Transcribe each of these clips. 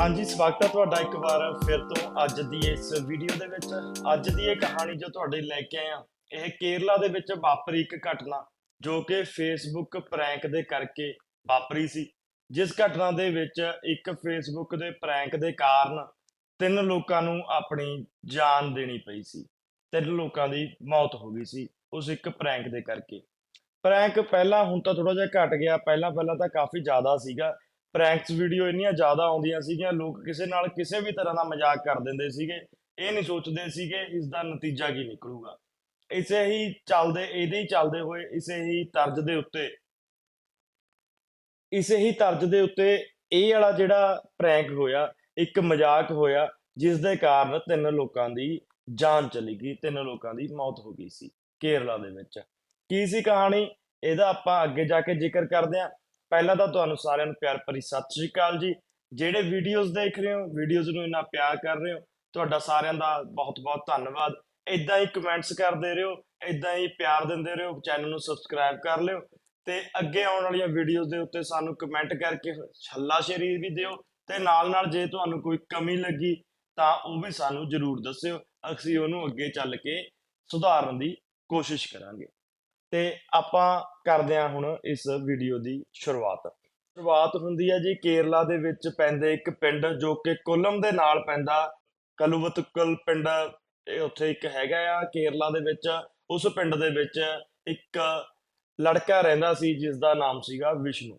ਹਾਂਜੀ, ਸਵਾਗਤ ਹੈ ਤੁਹਾਡਾ ਇੱਕ ਵਾਰ ਫਿਰ ਤੋਂ ਅੱਜ ਦੀ ਇਸ ਵੀਡੀਓ ਦੇ ਵਿੱਚ। ਅੱਜ ਦੀ ਇਹ ਕਹਾਣੀ ਜੋ ਤੁਹਾਡੇ ਲੈ ਕੇ ਆਏ ਆ, ਇਹ ਕੇਰਲਾ ਦੇ ਵਿੱਚ ਵਾਪਰੀ ਇੱਕ ਘਟਨਾ ਜੋ ਕਿ ਫੇਸਬੁੱਕ ਪ੍ਰੈਂਕ ਦੇ ਕਰਕੇ ਵਾਪਰੀ ਸੀ। ਜਿਸ ਘਟਨਾ ਦੇ ਵਿੱਚ ਇੱਕ ਫੇਸਬੁੱਕ ਦੇ ਪ੍ਰੈਂਕ ਦੇ ਕਾਰਨ ਤਿੰਨ ਲੋਕਾਂ ਨੂੰ ਆਪਣੀ ਜਾਨ ਦੇਣੀ ਪਈ ਸੀ। ਤਿੰਨ ਲੋਕਾਂ ਦੀ ਮੌਤ ਹੋ ਗਈ ਸੀ ਉਸ ਇੱਕ ਪ੍ਰੈਂਕ ਦੇ ਕਰਕੇ। ਪ੍ਰੈਂਕ ਪਹਿਲਾਂ ਹੁਣ ਤਾਂ ਥੋੜਾ ਜਿਹਾ ਘਟ ਗਿਆ ਪਹਿਲਾਂ ਪਹਿਲਾਂ ਤਾਂ ਕਾਫੀ ਜ਼ਿਆਦਾ ਸੀਗਾ। ਪ੍ਰੈਂਕਸ ਵੀਡੀਓ ਇੰਨੀਆਂ ਜ਼ਿਆਦਾ ਆਉਂਦੀਆਂ ਸੀਗੀਆਂ, ਲੋਕ ਕਿਸੇ ਨਾਲ ਕਿਸੇ ਵੀ ਤਰ੍ਹਾਂ ਦਾ ਮਜ਼ਾਕ ਕਰ ਦਿੰਦੇ ਸੀਗੇ, ਇਹ ਨਹੀਂ ਸੋਚਦੇ ਸੀਗੇ ਇਸ ਦਾ ਨਤੀਜਾ ਕੀ ਨਿਕਲੂਗਾ। ਇਸੇ ਹੀ ਚੱਲਦੇ, ਇਹਦੇ ਹੀ ਚੱਲਦੇ ਹੋਏ, ਇਸੇ ਹੀ ਤਰਜ਼ ਦੇ ਉੱਤੇ, ਇਸੇ ਹੀ ਤਰਜ਼ ਦੇ ਉੱਤੇ ਇਹ ਵਾਲਾ ਜਿਹੜਾ ਪ੍ਰੈਂਕ ਹੋਇਆ, ਇੱਕ ਮਜ਼ਾਕ ਹੋਇਆ ਜਿਸ ਦੇ ਕਾਰਨ ਤਿੰਨ ਲੋਕਾਂ ਦੀ ਜਾਨ ਚਲੀ ਗਈ, ਤਿੰਨ ਲੋਕਾਂ ਦੀ ਮੌਤ ਹੋ ਗਈ ਸੀ, ਕੇਰਲਾ ਦੇ ਵਿੱਚ। ਕੀ ਸੀ ਕਹਾਣੀ? ਇਹਦਾ ਆਪਾਂ ਅੱਗੇ ਜਾ ਕੇ ਜ਼ਿਕਰ ਕਰਦੇ ਹਾਂ। ਪਹਿਲਾਂ ਤਾਂ ਤੁਹਾਨੂੰ ਸਾਰਿਆਂ ਨੂੰ ਪਿਆਰ ਭਰੀ ਸਤਿ ਸ਼੍ਰੀ ਅਕਾਲ ਜੀ। ਜਿਹੜੇ ਵੀਡੀਓਜ਼ ਦੇਖ ਰਹੇ ਹੋ ਵੀਡੀਓਜ਼ ਨੂੰ ਇੰਨਾ ਪਿਆਰ ਕਰ ਰਹੇ ਹੋ, ਤੁਹਾਡਾ ਸਾਰਿਆਂ ਦਾ ਬਹੁਤ-ਬਹੁਤ ਧੰਨਵਾਦ। ਇਦਾਂ ਹੀ ਕਮੈਂਟਸ ਕਰਦੇ ਰਹੋ ਇਦਾਂ ਹੀ ਪਿਆਰ ਦਿੰਦੇ ਰਹੋ ਚੈਨਲ ਨੂੰ ਸਬਸਕ੍ਰਾਈਬ ਕਰ ਲਿਓ ਤੇ ਅੱਗੇ ਆਉਣ ਵਾਲੀਆਂ ਵੀਡੀਓਜ਼ ਦੇ ਉੱਤੇ ਸਾਨੂੰ ਕਮੈਂਟ ਕਰਕੇ ਛੱਲਾ ਸ਼ੇਰੀ ਵੀ ਦਿਓ ਤੇ ਨਾਲ-ਨਾਲ ਜੇ ਤੁਹਾਨੂੰ ਕੋਈ ਕਮੀ ਲੱਗੀ ਤਾਂ ਉਹ ਵੀ ਸਾਨੂੰ ਜਰੂਰ ਦੱਸਿਓ, ਅਸੀਂ ਉਹਨੂੰ ਅੱਗੇ ਚੱਲ ਕੇ ਸੁਧਾਰਨ ਦੀ ਕੋਸ਼ਿਸ਼ ਕਰਾਂਗੇ। ਤੇ ਆਪਾਂ ਕਰਦੇ ਹਾਂ ਹੁਣ ਇਸ ਵੀਡੀਓ ਦੀ ਸ਼ੁਰੂਆਤ। ਸ਼ੁਰੂਆਤ ਹੁੰਦੀ ਹੈ ਜੀ ਕੇਰਲਾ ਦੇ ਵਿੱਚ ਪੈਂਦੇ ਇੱਕ ਪਿੰਡ ਜੋ ਕਿ ਕੋਲਮ ਦੇ ਨਾਲ ਪੈਂਦਾ, ਕਲੂਵਤਕਲ ਪਿੰਡ ਇਹ ਉੱਥੇ ਇੱਕ ਹੈਗਾ ਆ, ਕੇਰਲਾ ਦੇ ਵਿੱਚ, ਉਸ ਪਿੰਡ ਦੇ ਵਿੱਚ ਇੱਕ ਲੜਕਾ ਰਹਿੰਦਾ ਸੀ ਜਿਸ ਦਾ ਨਾਮ ਸੀਗਾ ਵਿਸ਼ਨੂੰ।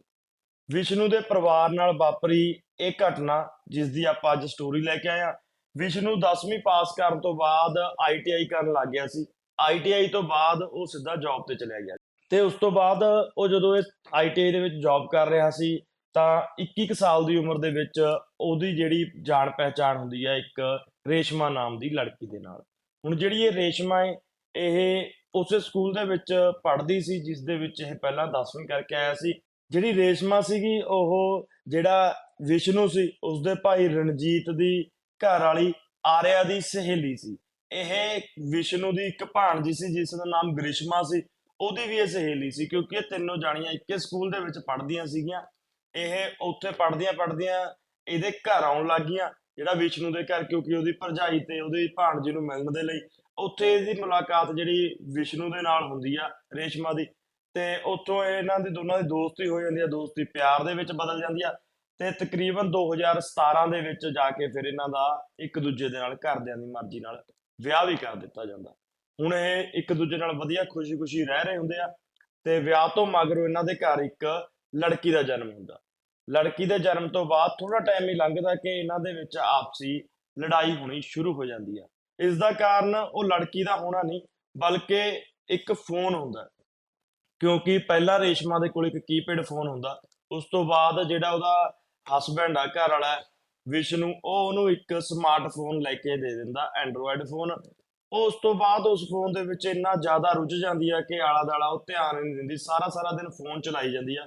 ਵਿਸ਼ਨੂੰ ਦੇ ਪਰਿਵਾਰ ਨਾਲ ਵਾਪਰੀ ਇਹ ਘਟਨਾ ਜਿਸ ਦੀ ਆਪਾਂ ਅੱਜ ਸਟੋਰੀ ਲੈ ਕੇ ਆਏ ਆ ਵਿਸ਼ਨੂੰ 10ਵੀਂ ਪਾਸ ਕਰਨ ਤੋਂ ਬਾਅਦ ਆਈਟੀਆਈ ਕਰਨ ਲੱਗ ਗਿਆ ਸੀ। ਆਈਟੀਆਈ ਤੋਂ ਬਾਅਦ ਉਹ ਸਿੱਧਾ ਜੌਬ ਤੇ ਚਲਿਆ ਗਿਆ। ਤੇ ਉਸ ਤੋਂ ਬਾਅਦ ਉਹ ਜਦੋਂ ਇਹ ਆਈਟੀਆਈ ਦੇ ਵਿੱਚ ਜੌਬ ਕਰ ਰਿਹਾ ਸੀ, ਤਾਂ 21 ਕੁ ਸਾਲ ਦੀ ਉਮਰ ਦੇ ਵਿੱਚ ਉਹਦੀ ਜਿਹੜੀ ਜਾਣ ਪਹਿਚਾਣ ਹੁੰਦੀ ਹੈ ਇੱਕ ਰੇਸ਼ਮਾ ਨਾਮ ਦੀ ਲੜਕੀ ਦੇ ਨਾਲ। ਹੁਣ ਜਿਹੜੀ ਇਹ ਰੇਸ਼ਮਾ ਹੈ ਇਹ ਉਸੇ ਸਕੂਲ ਦੇ ਵਿੱਚ ਪੜ੍ਹਦੀ ਸੀ, ਜਿਸ ਦੇ ਵਿੱਚ ਇਹ ਪਹਿਲਾਂ 10ਵੀਂ ਕਰਕੇ ਆਇਆ ਸੀ। ਜਿਹੜੀ ਰੇਸ਼ਮਾ ਸੀਗੀ, ਉਹ ਜਿਹੜਾ ਵਿਸ਼ਨੂੰ ਸੀ, ਉਸਦੇ ਭਾਈ ਰਣਜੀਤ ਦੀ ਘਰ ਵਾਲੀ ਆਰਿਆ ਦੀ ਸਹੇਲੀ ਸੀ। ਇਹ ਵਿਸ਼ਨੂੰ ਦੀ ਇੱਕ ਭਾਣਜੀ ਸੀ, ਜਿਸ ਦਾ ਨਾਮ ਗ੍ਰਿਸ਼ਮਾ ਸੀ। ਉਹਦੀ ਵੀ ਇਹ ਸਹੇਲੀ ਸੀ, ਕਿਉਂਕਿ ਇਹ ਤਿੰਨੋਂ ਜਾਣੀਆਂ ਇੱਕੇ ਸਕੂਲ ਦੇ ਵਿੱਚ ਪੜ੍ਹਦੀਆਂ ਸੀਗੀਆਂ। ਇਹ ਉੱਥੇ ਪੜ੍ਹਦੀਆਂ ਪੜ੍ਹਦੀਆਂ ਇਹਦੇ ਘਰ ਆਉਣ ਲੱਗੀਆਂ, ਜਿਹੜਾ ਵਿਸ਼ਨੂੰ ਦੇ ਘਰ, ਕਿਉਂਕਿ ਉਹਦੀ ਭਰਜਾਈ ਤੇ ਉਹਦੀ ਭਾਣਜੀ ਨੂੰ ਮਿਲਣ ਦੇ ਲਈ। ਉੱਥੇ ਇਹਦੀ ਮੁਲਾਕਾਤ ਜਿਹੜੀ ਵਿਸ਼ਨੂੰ ਦੇ ਨਾਲ ਹੁੰਦੀ ਆ, ਰੇਸ਼ਮਾ ਦੀ। ਤੇ ਉੱਥੋਂ ਇਹਨਾਂ ਦੀ ਦੋਨਾਂ ਦੀ ਦੋਸਤੀ ਹੋ ਜਾਂਦੀ ਆ, ਦੋਸਤੀ ਪਿਆਰ ਦੇ ਵਿੱਚ ਬਦਲ ਜਾਂਦੀ ਆ। ਤੇ ਤਕਰੀਬਨ 2017 ਦੇ ਵਿੱਚ ਜਾ ਕੇ ਫਿਰ ਇਹਨਾਂ ਦਾ ਇੱਕ ਦੂਜੇ ਦੇ ਨਾਲ ਘਰਦਿਆਂ ਦੀ ਮਰਜ਼ੀ ਨਾਲ ਵਿਆਹ ਵੀ ਕਰ ਦਿੱਤਾ ਜਾਂਦਾ। ਹੁਣ ਇਹ ਇੱਕ ਦੂਜੇ ਨਾਲ ਵਧੀਆ ਖੁਸ਼ੀ-ਖੁਸ਼ੀ ਰਹਿ ਰਹੇ ਹੁੰਦੇ ਆ ਤੇ ਵਿਆਹ ਤੋਂ ਮਗਰੋਂ ਇਹਨਾਂ ਦੇ ਘਰ ਇੱਕ ਲੜਕੀ ਦਾ ਜਨਮ ਹੁੰਦਾ। ਲੜਕੀ ਦੇ ਜਨਮ ਤੋਂ ਬਾਅਦ ਥੋੜਾ ਟਾਈਮ ਹੀ ਲੰਘਦਾ ਕਿ ਇਹਨਾਂ ਦੇ ਵਿੱਚ ਆਪਸੀ ਲੜਾਈ ਹੋਣੀ ਸ਼ੁਰੂ ਹੋ ਜਾਂਦੀ ਆ। ਇਸ ਦਾ ਕਾਰਨ ਉਹ ਲੜਕੀ ਦਾ ਹੋਣਾ ਨਹੀਂ, ਬਲਕਿ ਇੱਕ ਫੋਨ ਹੁੰਦਾ। ਕਿਉਂਕਿ ਪਹਿਲਾਂ ਰੇਸ਼ਮਾ ਦੇ ਕੋਲ ਇੱਕ ਕੀਪੈਡ ਫੋਨ ਹੁੰਦਾ। ਉਸ ਤੋਂ ਬਾਅਦ ਜਿਹੜਾ ਉਹਦਾ ਹਸਬੈਂਡ ਆ ਘਰ ਵਾਲਾ ਵਿਸ਼ਨੂੰ, ਉਹ ਉਹਨੂੰ ਇੱਕ ਸਮਾਰਟਫੋਨ ਲੈ ਕੇ ਦੇ ਦਿੰਦਾ ਐਂਡਰੋਇਡ ਫੋਨ ਉਸ ਤੋਂ ਬਾਅਦ ਉਸ ਫੋਨ ਦੇ ਵਿੱਚ ਇੰਨਾ ਜ਼ਿਆਦਾ ਰੁੱਝ ਜਾਂਦੀ ਆ ਕਿ ਆਲਾ ਦਾਲਾ ਉਹ ਧਿਆਨ ਨਹੀਂ ਦਿੰਦੀ ਸਾਰਾ ਸਾਰਾ ਦਿਨ ਫੋਨ ਚਲਾਈ ਜਾਂਦੀ ਆ।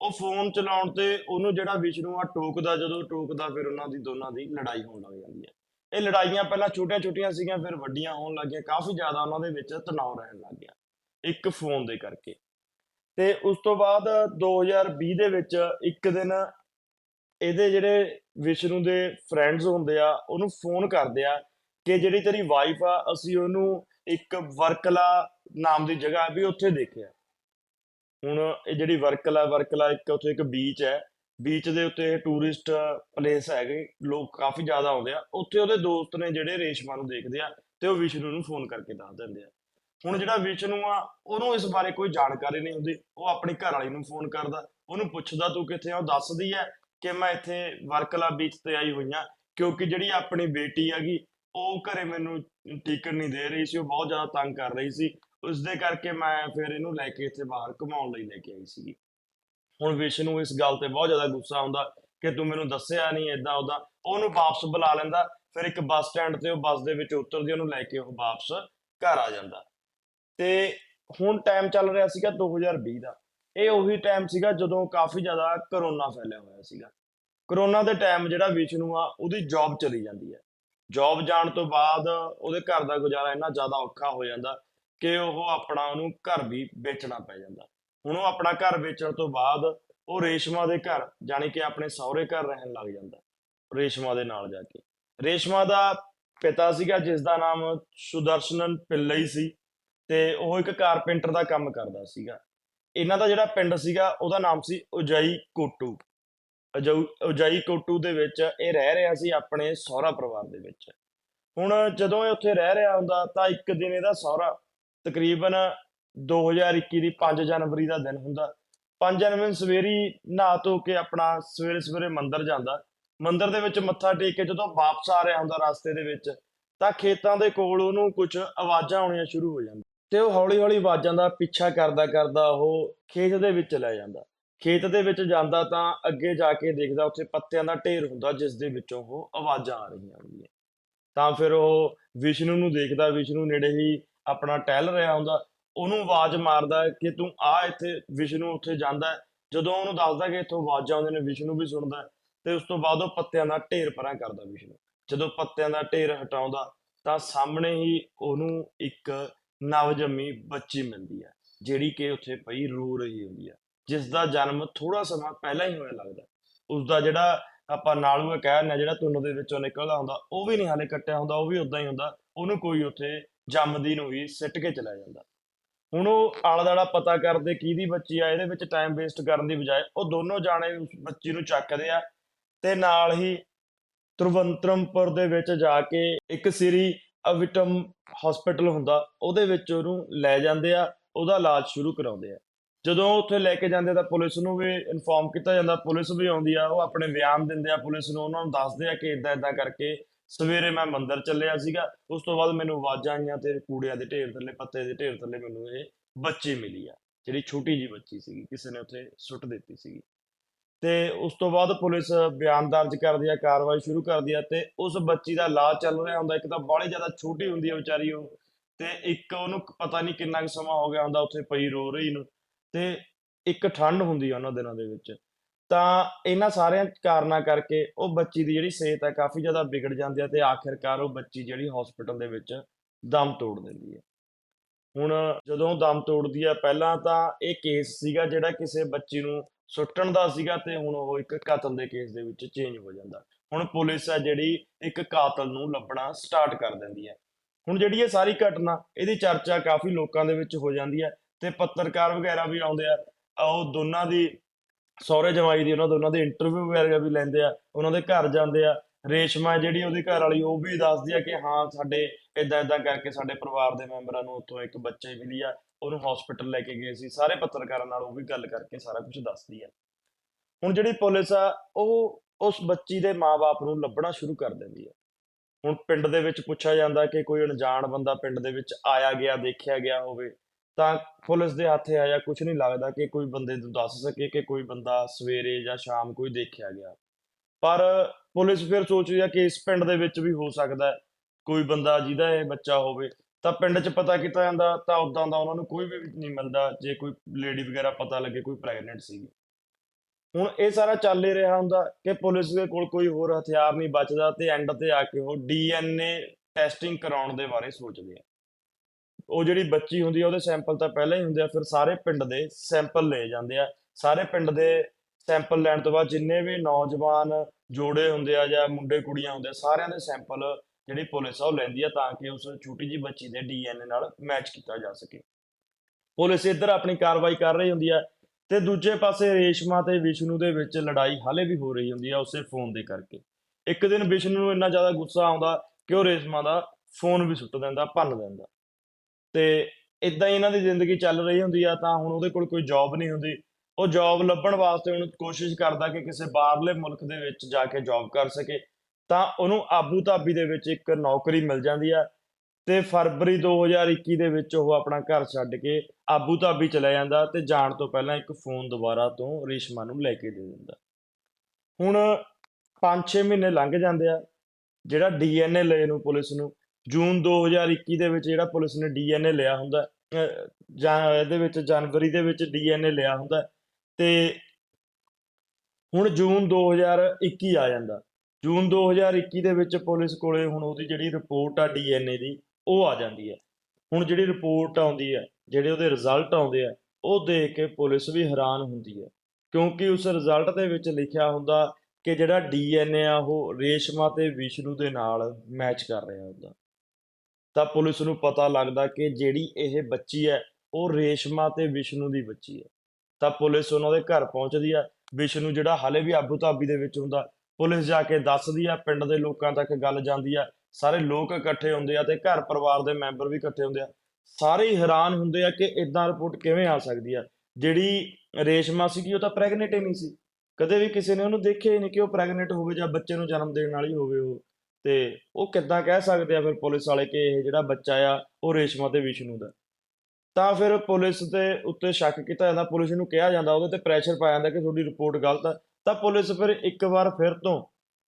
ਉਹ ਫੋਨ ਚਲਾਉਣ ਤੇ ਉਹਨੂੰ ਜਿਹੜਾ ਵਿਸ਼ਨੂੰ ਆ ਟੋਕਦਾ, ਜਦੋਂ ਟੋਕਦਾ ਫਿਰ ਉਹਨਾਂ ਦੀ ਦੋਨਾਂ ਦੀ ਲੜਾਈ ਹੋਣ ਲੱਗ ਜਾਂਦੀ ਆ। ਇਹ ਲੜਾਈਆਂ ਪਹਿਲਾਂ ਛੋਟੀਆਂ-ਛੋਟੀਆਂ ਸੀਗੀਆਂ, ਫਿਰ ਵੱਡੀਆਂ ਹੋਣ ਲੱਗੀਆਂ, ਕਾਫੀ ਜ਼ਿਆਦਾ ਉਹਨਾਂ ਦੇ ਵਿੱਚ ਤਣਾਅ ਰਹਿਣ ਲੱਗ ਗਿਆ, ਇੱਕ ਫੋਨ ਦੇ ਕਰਕੇ। ਤੇ ਉਸ ਤੋਂ ਬਾਅਦ 2020 ਦੇ ਵਿੱਚ ਇੱਕ ਦਿਨ ਇਹਦੇ ਜਿਹੜੇ ਵਿਸ਼ਨੂੰ ਦੇ ਫਰੈਂਡਸ ਹੁੰਦੇ ਆ, ਉਹਨੂੰ ਫੋਨ ਕਰਦੇ ਆ ਕਿ ਜਿਹੜੀ ਤੇਰੀ ਵਾਈਫ ਆ, ਅਸੀਂ ਉਹਨੂੰ ਇੱਕ ਵਰਕਲਾ ਨਾਮ ਦੀ ਜਗ੍ਹਾ ਵੀ ਉੱਥੇ ਦੇਖਿਆ। ਹੁਣ ਇਹ ਜਿਹੜੀ ਵਰਕਲਾ ਵਰਕਲਾ ਇੱਕ ਉੱਥੇ ਇੱਕ ਬੀਚ ਹੈ। ਬੀਚ ਦੇ ਉੱਤੇ ਇਹ ਟੂਰਿਸਟ ਪਲੇਸ ਹੈਗੇ, ਲੋਕ ਕਾਫੀ ਜ਼ਿਆਦਾ ਆਉਂਦੇ ਆ। ਉੱਥੇ ਉਹਦੇ ਦੋਸਤ ਨੇ ਜਿਹੜੇ ਰੇਸ਼ਮਾ ਨੂੰ ਦੇਖਦੇ ਆ ਤੇ ਉਹ ਵਿਸ਼ਨੂੰ ਨੂੰ ਫੋਨ ਕਰਕੇ ਦੱਸ ਦਿੰਦੇ ਆ। ਹੁਣ ਜਿਹੜਾ ਵਿਸ਼ਨੂੰ ਆ, ਉਹਨੂੰ ਇਸ ਬਾਰੇ ਕੋਈ ਜਾਣਕਾਰੀ ਨਹੀਂ ਹੁੰਦੀ। ਉਹ ਆਪਣੀ ਘਰ ਵਾਲੀ ਨੂੰ ਫੋਨ ਕਰਦਾ। ਉਹਨੂੰ ਪੁੱਛਦਾ, ਤੂੰ ਕਿੱਥੇ ਆ? ਉਹ ਦੱਸਦੀ ਹੈ ਕਿ ਮੈਂ ਇੱਥੇ ਵਰਕਲਾ ਬੀਚ ਤੇ ਆਈ ਹੋਈ ਆ ਕਿਉਂਕਿ ਜਿਹੜੀ ਆਪਣੀ ਬੇਟੀ ਹੈਗੀ ਉਹ ਘਰੇ ਮੈਨੂੰ ਟਿਕਟ ਨਹੀਂ ਦੇ ਰਹੀ ਸੀ, ਉਹ ਬਹੁਤ ਜ਼ਿਆਦਾ ਤੰਗ ਕਰ ਰਹੀ ਸੀ। ਉਸ ਦੇ ਕਰਕੇ ਮੈਂ ਫਿਰ ਇਹਨੂੰ ਲੈ ਕੇ ਇੱਥੇ ਬਾਹਰ ਘੁਮਾਉਣ ਲਈ ਲੈ ਕੇ ਆਈ ਸੀਗੀ। ਹੁਣ ਵਿਸ਼ਨੂੰ ਇਸ ਗੱਲ ਤੇ ਬਹੁਤ ਜ਼ਿਆਦਾ ਗੁੱਸਾ ਆਉਂਦਾ ਕਿ ਤੂੰ ਮੈਨੂੰ ਦੱਸਿਆ ਨਹੀਂ ਏਦਾਂ ਉਹਦਾ। ਉਹਨੂੰ ਵਾਪਸ ਬੁਲਾ ਲੈਂਦਾ, ਫਿਰ ਇੱਕ ਬੱਸ ਸਟੈਂਡ ਤੇ ਉਹ ਬੱਸ ਦੇ ਵਿੱਚ ਉਤਰਦੀ, ਉਹਨੂੰ ਲੈ ਕੇ ਉਹ ਵਾਪਸ ਘਰ ਆ ਜਾਂਦਾ। ਤੇ ਹੁਣ ਟਾਈਮ ਚੱਲ ਰਿਹਾ ਸੀਗਾ 2020 ਦਾ। ਇਹ ਉਹੀ ਟਾਈਮ ਸੀਗਾ ਜਦੋਂ ਕਾਫੀ ਜ਼ਿਆਦਾ ਕਰੋਨਾ ਫੈਲਿਆ ਹੋਇਆ ਸੀਗਾ। ਕਰੋਨਾ ਦੇ ਟਾਈਮ ਜਿਹੜਾ ਵਿਸ਼ਨੂੰ ਆ, ਉਹਦੀ ਜੌਬ ਚਲੀ ਜਾਂਦੀ ਹੈ। ਜੌਬ ਜਾਣ ਤੋਂ ਬਾਅਦ ਉਹਦੇ ਘਰ ਦਾ ਗੁਜ਼ਾਰਾ ਇੰਨਾ ਜ਼ਿਆਦਾ ਔਖਾ ਹੋ ਜਾਂਦਾ ਕਿ ਉਹ ਆਪਣਾ ਉਹਨੂੰ ਘਰ ਵੀ ਵੇਚਣਾ ਪੈ ਜਾਂਦਾ। ਹੁਣ ਉਹ ਆਪਣਾ ਘਰ ਵੇਚਣ ਤੋਂ ਬਾਅਦ ਉਹ ਰੇਸ਼ਮਾ ਦੇ ਘਰ ਜਾਣੀ ਕਿ ਆਪਣੇ ਸਹੁਰੇ ਘਰ ਰਹਿਣ ਲੱਗ ਜਾਂਦਾ ਰੇਸ਼ਮਾ ਦੇ ਨਾਲ ਜਾ ਕੇ। ਰੇਸ਼ਮਾ ਦਾ ਪਿਤਾ ਸੀਗਾ ਜਿਸ ਦਾ ਨਾਮ ਸੁਦਰਸ਼ਨਨ ਪਿੱਲਈ ਸੀ ਤੇ ਉਹ ਇੱਕ ਕਾਰਪੈਂਟਰ ਦਾ ਕੰਮ ਕਰਦਾ ਸੀਗਾ। ਇਹਨਾਂ ਦਾ ਜਿਹੜਾ ਪਿੰਡ ਸੀਗਾ ਉਹਦਾ ਨਾਮ ਸੀ ਉਜਾਈ ਕੋਟੂ। ਅਜਾਊ ਉਜਾਈ ਕੋਟੂ ਦੇ ਵਿੱਚ ਇਹ ਰਹਿ ਰਿਹਾ ਸੀ ਆਪਣੇ ਸਹੁਰਾ ਪਰਿਵਾਰ ਦੇ ਵਿੱਚ। ਹੁਣ ਜਦੋਂ ਇਹ ਉੱਥੇ ਰਹਿ ਰਿਹਾ ਹੁੰਦਾ ਤਾਂ ਇੱਕ ਦਿਨ ਇਹਦਾ ਸਹੁਰਾ ਤਕਰੀਬਨ 2021 ਦੀ 5 ਜਨਵਰੀ ਦਾ ਦਿਨ ਹੁੰਦਾ। 5 ਜਨਵਰੀ ਨੂੰ ਸਵੇਰੀ ਨਹਾ ਧੋ ਕੇ ਆਪਣਾ ਸਵੇਰੇ ਸਵੇਰੇ ਮੰਦਿਰ ਜਾਂਦਾ। ਮੰਦਿਰ ਦੇ ਵਿੱਚ ਮੱਥਾ ਟੇਕ ਕੇ ਜਦੋਂ ਵਾਪਸ ਆ ਰਿਹਾ ਹੁੰਦਾ ਰਸਤੇ ਦੇ ਵਿੱਚ ਤਾਂ ਖੇਤਾਂ ਦੇ ਕੋਲ ਉਹਨੂੰ ਕੁਝ ਆਵਾਜ਼ਾਂ ਆਉਣੀਆਂ ਸ਼ੁਰੂ ਹੋ ਜਾਂਦੀਆਂ। ਤੇ ਉਹ ਹੌਲੀ ਹੌਲੀ ਆਵਾਜ਼ਾਂ ਦਾ ਪਿੱਛਾ ਕਰਦਾ ਕਰਦਾ ਉਹ ਖੇਤ ਦੇ ਵਿੱਚ ਲੈ ਜਾਂਦਾ। ਖੇਤ ਦੇ ਵਿੱਚ ਜਾਂਦਾ ਤਾਂ ਅੱਗੇ ਜਾ ਕੇ ਦੇਖਦਾ ਉੱਥੇ ਪੱਤਿਆਂ ਦਾ ਢੇਰ ਹੁੰਦਾ, ਜਿਸ ਦੇ ਵਿੱਚੋਂ ਉਹ ਆਵਾਜ਼ਾਂ ਆ ਰਹੀਆਂ ਹੁੰਦੀਆਂ। ਤਾਂ ਫਿਰ ਉਹ ਵਿਸ਼ਨੂੰ ਨੂੰ ਦੇਖਦਾ, ਵਿਸ਼ਨੂੰ ਨੇੜੇ ਹੀ ਆਪਣਾ ਟਹਿਲ ਰਿਹਾ ਹੁੰਦਾ। ਉਹਨੂੰ ਆਵਾਜ਼ ਮਾਰਦਾ ਕਿ ਤੂੰ ਆ ਇੱਥੇ, ਵਿਸ਼ਨੂੰ ਉੱਥੇ ਜਾਂਦਾ। ਜਦੋਂ ਉਹਨੂੰ ਦੱਸਦਾ ਕਿ ਇੱਥੋਂ ਆਵਾਜ਼ਾਂ ਆਉਂਦੀਆਂ ਨੇ, ਵਿਸ਼ਨੂੰ ਵੀ ਸੁਣਦਾ। ਹੈ ਤੇ ਉਸ ਤੋਂ ਬਾਅਦ ਉਹ ਪੱਤਿਆਂ ਦਾ ਢੇਰ ਪਰਾਂ ਕਰਦਾ ਵਿਸ਼ਨੂੰ। ਜਦੋਂ ਪੱਤਿਆਂ ਦਾ ਢੇਰ ਹਟਾਉਂਦਾ, ਤਾਂ ਸਾਹਮਣੇ ਹੀ ਉਹਨੂੰ ਇੱਕ ਨਵਜੰਮੀ ਬੱਚੀ ਮਿਲਦੀ ਹੈ, ਜਿਹੜੀ ਕਿ ਉੱਥੇ ਪਈ ਰੋ ਰਹੀ ਹੁੰਦੀ ਹੈ। ਜਿਸ ਦਾ ਜਨਮ ਥੋੜਾ ਸਮਾਂ ਪਹਿਲਾਂ ਹੀ ਹੋਇਆ ਲੱਗਦਾ ਉਸ ਦਾ ਜਿਹੜਾ ਆਪਾਂ ਨਾਲੂਆ ਕਹਿ ਦਿੰਦੇ ਹਾਂ, ਜਿਹੜਾ ਤੁੰਨ ਦੇ ਵਿੱਚੋਂ ਨਿਕਲਦਾ ਹੁੰਦਾ, ਉਹ ਵੀ ਨਹੀਂ ਹਾਲੇ ਕੱਟਿਆ ਹੁੰਦਾ, ਉਹ ਵੀ ਉਦਾਂ ਹੀ ਹੁੰਦਾ, ਉਹਨੂੰ ਕੋਈ ਉੱਥੇ ਜੰਮਦੀ ਨੂੰ ਹੀ ਸਿੱਟ ਕੇ ਚਲਾ ਜਾਂਦਾ। ਹੁਣ ਉਹ ਆਲਾ ਦਾਲਾ ਪਤਾ ਕਰਦੇ ਕਿਹਦੀ ਬੱਚੀ ਆ, ਇਹਦੇ ਵਿੱਚ ਟਾਈਮ ਵੇਸਟ ਕਰਨ ਦੀ ਬਜਾਏ ਉਹ ਦੋਨੋਂ ਜਾਣੇ ਉਸ ਬੱਚੀ ਨੂੰ ਚੱਕਦੇ ਆ ਤੇ ਨਾਲ ਹੀ ਤ੍ਰਿਵੰਤਰਮਪੁਰ ਦੇ ਵਿੱਚ ਜਾ ਕੇ ਇੱਕ ਸ੍ਰੀ ਅਵਿਟਮ ਹਸਪੀਟਲ ਹੁੰਦਾ, ਉਹਦੇ ਵਿੱਚ ਉਹਨੂੰ ਲੈ ਜਾਂਦੇ ਆ, ਉਹਦਾ ਇਲਾਜ ਸ਼ੁਰੂ ਕਰਾਉਂਦੇ ਆ। ਜਦੋਂ ਉੱਥੇ ਲੈ ਕੇ ਜਾਂਦੇ ਤਾਂ ਪੁਲਿਸ ਨੂੰ ਵੀ ਇਨਫੋਰਮ ਕੀਤਾ ਜਾਂਦਾ, ਪੁਲਿਸ ਵੀ ਆਉਂਦੀ ਆ, ਉਹ ਆਪਣੇ ਬਿਆਨ ਦਿੰਦੇ ਆ ਪੁਲਿਸ ਨੂੰ, ਉਹਨਾਂ ਨੂੰ ਦੱਸਦੇ ਆ ਕਿ ਇਦਾਂ ਇਦਾਂ ਕਰਕੇ ਸਵੇਰੇ ਮੈਂ ਮੰਦਰ ਚੱਲਿਆ ਸੀਗਾ, ਉਸ ਤੋਂ ਬਾਅਦ ਮੈਨੂੰ ਆਵਾਜ਼ਾਂ ਆਈਆਂ ਤੇ ਕੂੜਿਆਂ ਦੇ ਢੇਰ ਥੱਲੇ, ਪੱਤੇ ਦੇ ਢੇਰ ਥੱਲੇ ਮੈਨੂੰ ਇਹ ਬੱਚੀ ਮਿਲੀ ਆ, ਜਿਹੜੀ ਛੋਟੀ ਜੀ ਬੱਚੀ ਸੀਗੀ, ਕਿਸੇ ਨੇ ਉੱਥੇ ਸੁੱਟ ਦਿੱਤੀ ਸੀਗੀ। ਤੇ ਉਸ ਤੋਂ ਬਾਅਦ ਪੁਲਿਸ ਬਿਆਨ ਦਰਜ ਕਰਦੀ ਆ, ਕਾਰਵਾਈ ਸ਼ੁਰੂ ਕਰਦੀ ਆ ਤੇ ਉਸ ਬੱਚੀ ਦਾ ਇਲਾਜ ਚੱਲ ਰਿਹਾ ਹੁੰਦਾ, ਇੱਕ ਤਾਂ ਬਾਹਲੀ ਜ਼ਿਆਦਾ ਛੋਟੀ ਹੁੰਦੀ ਆ ਵਿਚਾਰੀ ਉਹ, ਤੇ ਇੱਕ ਉਹਨੂੰ ਪਤਾ ਨਹੀਂ ਕਿੰਨਾ ਕੁ ਸਮਾਂ ਹੋ ਗਿਆ ਹੁੰਦਾ, ਉੱਥੇ ਪਈ ਰੋ ਰਹੀ ਨੂੰ ਤੇ ਇੱਕ ਠੰਡ ਹੁੰਦੀ ਆ ਉਹਨਾਂ ਦਿਨਾਂ ਦੇ ਵਿੱਚ। ਤਾਂ ਇਹਨਾਂ ਸਾਰਿਆਂ ਕਾਰਨਾਂ ਕਰਕੇ ਉਹ ਬੱਚੀ ਦੀ ਜਿਹੜੀ ਸਿਹਤ ਹੈ ਕਾਫੀ ਜ਼ਿਆਦਾ ਵਿਗੜ ਜਾਂਦੀ ਹੈ ਤੇ ਆਖਿਰਕਾਰ ਉਹ ਬੱਚੀ ਜਿਹੜੀ ਹਸਪੀਟਲ ਦੇ ਵਿੱਚ ਦਮ ਤੋੜ ਦਿੰਦੀ ਹੈ ਹੁਣ ਜਦੋਂ ਦਮ ਤੋੜਦੀ ਹੈ ਪਹਿਲਾਂ ਤਾਂ ਇਹ ਕੇਸ ਸੀਗਾ ਜਿਹੜਾ ਕਿਸੇ ਬੱਚੀ ਨੂੰ ਸੁੱਟਣ ਦਾ ਸੀਗਾ ਤੇ ਹੁਣ ਉਹ ਇੱਕ ਕਾਤਲ ਦੇ ਕੇਸ ਦੇ ਵਿੱਚ ਚੇਂਜ ਹੋ ਜਾਂਦਾ। ਹੁਣ ਪੁਲਿਸ ਹੈ ਜਿਹੜੀ ਇੱਕ ਕਾਤਲ ਨੂੰ ਲੱਭਣਾ ਸਟਾਰਟ ਕਰ ਦਿੰਦੀ ਹੈ ਹੁਣ ਜਿਹੜੀ ਇਹ ਸਾਰੀ ਘਟਨਾ, ਇਹਦੀ ਚਰਚਾ ਕਾਫੀ ਲੋਕਾਂ ਦੇ ਵਿੱਚ ਹੋ ਜਾਂਦੀ ਹੈ ਤੇ ਪੱਤਰਕਾਰ ਵਗੈਰਾ ਵੀ ਆਉਂਦੇ ਆ ਉਹ ਦੋਨਾਂ ਦੀ, ਸਹੁਰੇ ਜਮਾਈ ਦੀ, ਉਹਨਾਂ ਦੋਨਾਂ ਦੇ ਇੰਟਰਵਿਊ ਵਗੈਰਾ ਵੀ ਲੈਂਦੇ ਆ, ਉਹਨਾਂ ਦੇ ਘਰ ਜਾਂਦੇ ਆ। ਰੇਸ਼ਮਾ ਜਿਹੜੀ ਉਹਦੀ ਘਰ ਵਾਲੀ ਉਹ ਵੀ ਦੱਸਦੀ ਆ ਕਿ ਹਾਂ, ਸਾਡੇ ਇਦਾਂ ਇਦਾਂ ਕਰਕੇ ਸਾਡੇ ਪਰਿਵਾਰ ਦੇ ਮੈਂਬਰਾਂ ਨੂੰ ਉੱਥੋਂ ਇੱਕ ਬੱਚੇ ਮਿਲੀ ਆ, ਉਹਨੂੰ ਹਸਪੀਟਲ ਲੈ ਕੇ ਗਏ ਸੀ। ਸਾਰੇ ਪੱਤਰਕਾਰਾਂ ਨਾਲ ਉਹ ਵੀ ਗੱਲ ਕਰਕੇ ਸਾਰਾ ਕੁਝ ਦੱਸਦੀ ਆ। ਹੁਣ ਜਿਹੜੀ ਪੁਲਿਸ ਆ, ਉਹ ਉਸ ਬੱਚੀ ਦੇ ਮਾਪੇ ਨੂੰ ਲੱਭਣਾ ਸ਼ੁਰੂ ਕਰ ਦਿੰਦੀ ਆ। ਹੁਣ ਪਿੰਡ ਦੇ ਵਿੱਚ ਪੁੱਛਿਆ ਜਾਂਦਾ ਕਿ ਕੋਈ ਅਣਜਾਣ ਬੰਦਾ ਪਿੰਡ ਦੇ ਵਿੱਚ ਆਇਆ ਗਿਆ, ਦੇਖਿਆ ਗਿਆ ਹੋਵੇ ਤਾਂ ਪੁਲਿਸ ਦੇ ਹੱਥੇ ਆਇਆ ਕੁਝ ਨਹੀਂ ਲੱਗਦਾ ਕਿ ਕੋਈ ਬੰਦੇ ਨੂੰ ਦੱਸ ਸਕੇ ਕਿ ਕੋਈ ਬੰਦਾ ਸਵੇਰੇ ਜਾਂ ਸ਼ਾਮ ਕੋਈ ਦੇਖਿਆ ਗਿਆ। ਪਰ ਪੁਲਿਸ ਫਿਰ ਸੋਚਦੀ ਆ ਕਿ ਇਸ ਪਿੰਡ ਦੇ ਵਿੱਚ ਵੀ ਹੋ ਸਕਦਾ ਕੋਈ ਬੰਦਾ ਜਿਹਦਾ ਇਹ ਬੱਚਾ ਹੋਵੇ। ਤਾਂ ਪਿੰਡ 'ਚ ਪਤਾ ਕੀਤਾ ਜਾਂਦਾ, ਤਾਂ ਉਦਾਂ ਦਾ ਉਹਨਾਂ ਨੂੰ ਕੋਈ ਵੀ ਨਹੀਂ ਮਿਲਦਾ, ਜੇ ਕੋਈ ਲੇਡੀ ਵਗੈਰਾ ਪਤਾ ਲੱਗੇ ਕੋਈ ਪ੍ਰੈਗਨੈਂਟ ਸੀ। ਹੁਣ ਇਹ ਸਾਰਾ ਚੱਲ ਹੀ ਰਿਹਾ ਹੁੰਦਾ ਕਿ ਪੁਲਿਸ ਦੇ ਕੋਲ ਕੋਈ ਹੋਰ ਹਥਿਆਰ ਨਹੀਂ ਬਚਦਾ ਤੇ ਐਂਡ ਤੇ ਆ ਕੇ ਉਹ ਡੀਐਨਏ ਟੈਸਟਿੰਗ ਕਰਾਉਣ ਦੇ ਬਾਰੇ ਸੋਚਦੇ ਆ। ਉਹ ਜਿਹੜੀ ਬੱਚੀ ਹੁੰਦੀ ਆ, ਉਹਦੇ ਸੈਂਪਲ ਤਾਂ ਪਹਿਲਾਂ ਹੀ ਹੁੰਦੇ ਆ, ਫਿਰ ਸਾਰੇ ਪਿੰਡ ਦੇ ਸੈਂਪਲ ਲਏ ਜਾਂਦੇ ਆ। ਸਾਰੇ ਪਿੰਡ ਦੇ ਸੈਂਪਲ ਲੈਣ ਤੋਂ ਬਾਅਦ ਜਿੰਨੇ ਵੀ ਨੌਜਵਾਨ ਜੋੜੇ ਹੁੰਦੇ ਆ ਜਾਂ ਮੁੰਡੇ ਕੁੜੀਆਂ ਹੁੰਦੇ ਆ, ਸਾਰਿਆਂ ਦੇ ਸੈਂਪਲ ਜਿਹੜੀ ਪੁਲਿਸ ਆ, ਉਹ ਲੈਂਦੀ ਆ ਤਾਂ ਕਿ ਉਸ ਛੋਟੀ ਜੀ ਬੱਚੀ ਦੇ ਡੀਐਨਏ ਨਾਲ ਮੈਚ ਕੀਤਾ ਜਾ ਸਕੇ। ਪੁਲਿਸ ਇੱਧਰ ਆਪਣੀ ਕਾਰਵਾਈ ਕਰ ਰਹੀ ਹੁੰਦੀ ਆ ਤੇ ਦੂਜੇ ਪਾਸੇ ਰੇਸ਼ਮਾ ਤੇ ਵਿਸ਼ਨੂੰ ਦੇ ਵਿੱਚ ਲੜਾਈ ਹਾਲੇ ਵੀ ਹੋ ਰਹੀ ਹੁੰਦੀ ਆ ਉਸੇ ਫੋਨ ਦੇ ਕਰਕੇ। ਇੱਕ ਦਿਨ ਵਿਸ਼ਨੂੰ ਨੂੰ ਇੰਨਾ ਜ਼ਿਆਦਾ ਗੁੱਸਾ ਆਉਂਦਾ ਕਿ ਉਹ ਰੇਸ਼ਮਾ ਦਾ ਫੋਨ ਵੀ ਸੁੱਟ ਦਿੰਦਾ, ਭੰਨ ਦਿੰਦਾ। ਤੇ ਇਦਾਂ ਹੀ ਇਹਨਾਂ ਦੀ ਜ਼ਿੰਦਗੀ ਚੱਲ ਰਹੀ ਹੁੰਦੀ ਆ, ਤਾਂ ਹੁਣ ਉਹਦੇ ਕੋਲ ਕੋਈ ਜੌਬ ਨਹੀਂ ਹੁੰਦੀ। ਉਹ ਜੌਬ ਲੱਭਣ ਵਾਸਤੇ ਹੁਣ ਕੋਸ਼ਿਸ਼ ਕਰਦਾ ਕਿ ਕਿਸੇ ਬਾਹਰਲੇ ਮੁਲਕ ਦੇ ਵਿੱਚ ਜਾ ਕੇ ਜੌਬ ਕਰ ਸਕੇ। ਤਾਂ ਉਹਨੂੰ ਆਬੂ ਧਾਬੀ ਦੇ ਵਿੱਚ ਇੱਕ ਨੌਕਰੀ ਮਿਲ ਜਾਂਦੀ ਆ ਤੇ ਫਰਵਰੀ 2021 ਦੇ ਵਿੱਚ ਉਹ ਆਪਣਾ ਘਰ ਛੱਡ ਕੇ ਆਬੂ ਧਾਬੀ ਚਲਾ ਜਾਂਦਾ ਤੇ ਜਾਣ ਤੋਂ ਪਹਿਲਾਂ ਇੱਕ ਫੋਨ ਦੁਬਾਰਾ ਤੋਂ ਰੇਸ਼ਮਾ ਨੂੰ ਲੈ ਕੇ ਦੇ ਦਿੰਦਾ। ਹੁਣ 5-6 ਮਹੀਨੇ ਲੰਘ ਜਾਂਦੇ ਆ, ਜਿਹੜਾ ਡੀਐਨਏ ਲਏ ਨੂੰ ਪੁਲਿਸ ਨੂੰ। ਜੂਨ 2021 ਦੇ ਵਿੱਚ ਜਿਹੜਾ ਪੁਲਿਸ ਨੇ ਡੀਐਨਏ ਲਿਆ ਹੁੰਦਾ ਜਾਂ ਇਹਦੇ ਵਿੱਚ ਜਨਵਰੀ ਦੇ ਵਿੱਚ ਡੀਐਨਏ ਲਿਆ ਹੁੰਦਾ, ਤੇ ਹੁਣ ਜੂਨ 2021 ਆ ਜਾਂਦਾ। ਜੂਨ 2021 ਦੇ ਵਿੱਚ ਪੁਲਿਸ ਕੋਲੇ ਹੁਣ ਉਹਦੀ ਜਿਹੜੀ ਰਿਪੋਰਟ ਆ ਡੀਐਨਏ ਦੀ, ਉਹ ਆ ਜਾਂਦੀ ਹੈ। ਹੁਣ ਜਿਹੜੀ ਰਿਪੋਰਟ ਆਉਂਦੀ ਹੈ, ਜਿਹੜੇ ਉਹਦੇ ਰਿਜ਼ਲਟ ਆਉਂਦੇ ਆ, ਉਹ ਦੇਖ ਕੇ ਪੁਲਿਸ ਵੀ ਹੈਰਾਨ ਹੁੰਦੀ ਹੈ। ਕਿਉਂਕਿ ਉਸ ਰਿਜ਼ਲਟ ਦੇ ਵਿੱਚ ਲਿਖਿਆ ਹੁੰਦਾ ਕਿ ਜਿਹੜਾ ਡੀਐਨਏ ਆ, ਉਹ ਰੇਸ਼ਮਾ ਤੇ ਵਿਸ਼ਨੂੰ ਦੇ ਨਾਲ ਮੈਚ ਕਰ ਰਿਹਾ ਹੁੰਦਾ। ਤਾਂ ਪੁਲਿਸ ਨੂੰ ਪਤਾ ਲੱਗਦਾ ਕਿ ਜਿਹੜੀ ਇਹ ਬੱਚੀ ਹੈ, ਉਹ ਰੇਸ਼ਮਾ ਤੇ ਵਿਸ਼ਨੂੰ ਦੀ ਬੱਚੀ ਹੈ। ਤਾਂ ਪੁਲਿਸ ਉਹਨਾਂ ਦੇ ਘਰ ਪਹੁੰਚਦੀ ਆ। ਵਿਸ਼ਨੂੰ ਜਿਹੜਾ ਹਾਲੇ ਵੀ ਆਬੂ ਧਾਬੀ ਦੇ ਵਿੱਚ ਹੁੰਦਾ, ਪੁਲਿਸ ਜਾ ਕੇ ਦੱਸਦੀ ਆ, ਪਿੰਡ ਦੇ ਲੋਕਾਂ ਤੱਕ ਗੱਲ ਜਾਂਦੀ ਆ। ਸਾਰੇ ਲੋਕ ਇਕੱਠੇ ਹੁੰਦੇ ਆ ਤੇ ਘਰ ਪਰਿਵਾਰ ਦੇ ਮੈਂਬਰ ਵੀ ਇਕੱਠੇ ਹੁੰਦੇ ਆ। ਸਾਰੇ ਹੈਰਾਨ ਹੁੰਦੇ ਆ ਕਿ ਇਦਾਂ ਰਿਪੋਰਟ ਕਿਵੇਂ ਆ ਸਕਦੀ ਆ। ਜਿਹੜੀ ਰੇਸ਼ਮਾ ਸੀਗੀ, ਉਹ ਤਾਂ ਪ੍ਰੈਗਨੈਂਟ ਹੀ ਨਹੀਂ ਸੀ। ਕਦੇ ਵੀ ਕਿਸੇ ਨੇ ਉਹਨੂੰ ਦੇਖਿਆ ਹੀ ਨਹੀਂ ਕਿ ਉਹ ਪ੍ਰੈਗਨੈਂਟ ਹੋਵੇ ਜਾਂ ਬੱਚੇ ਨੂੰ ਜਨਮ ਦੇਣ ਵਾਲੀ ਹੋਵੇ ਉਹ। ਤੇ ਉਹ ਕਿੱਦਾਂ ਕਹਿ ਸਕਦੇ ਆ ਫਿਰ ਪੁਲਿਸ ਵਾਲੇ ਕਿ ਇਹ ਜਿਹੜਾ ਬੱਚਾ ਆ, ਉਹ ਰੇਸ਼ਮਾ ਤੇ ਵਿਸ਼ਨੂੰ ਦਾ। ਤਾਂ ਫਿਰ ਪੁਲਿਸ ਦੇ ਉੱਤੇ ਸ਼ੱਕ ਕੀਤਾ ਜਾਂਦਾ, ਪੁਲਿਸ ਨੂੰ ਕਿਹਾ ਜਾਂਦਾ, ਉਹਦੇ ਤੇ ਪ੍ਰੈਸ਼ਰ ਪਾਇਆ ਜਾਂਦਾ ਕਿ ਤੁਹਾਡੀ ਰਿਪੋਰਟ ਗਲਤ ਹੈ ਤਾਂ ਪੁਲਿਸ ਫਿਰ ਇੱਕ ਵਾਰ ਫਿਰ ਤੋਂ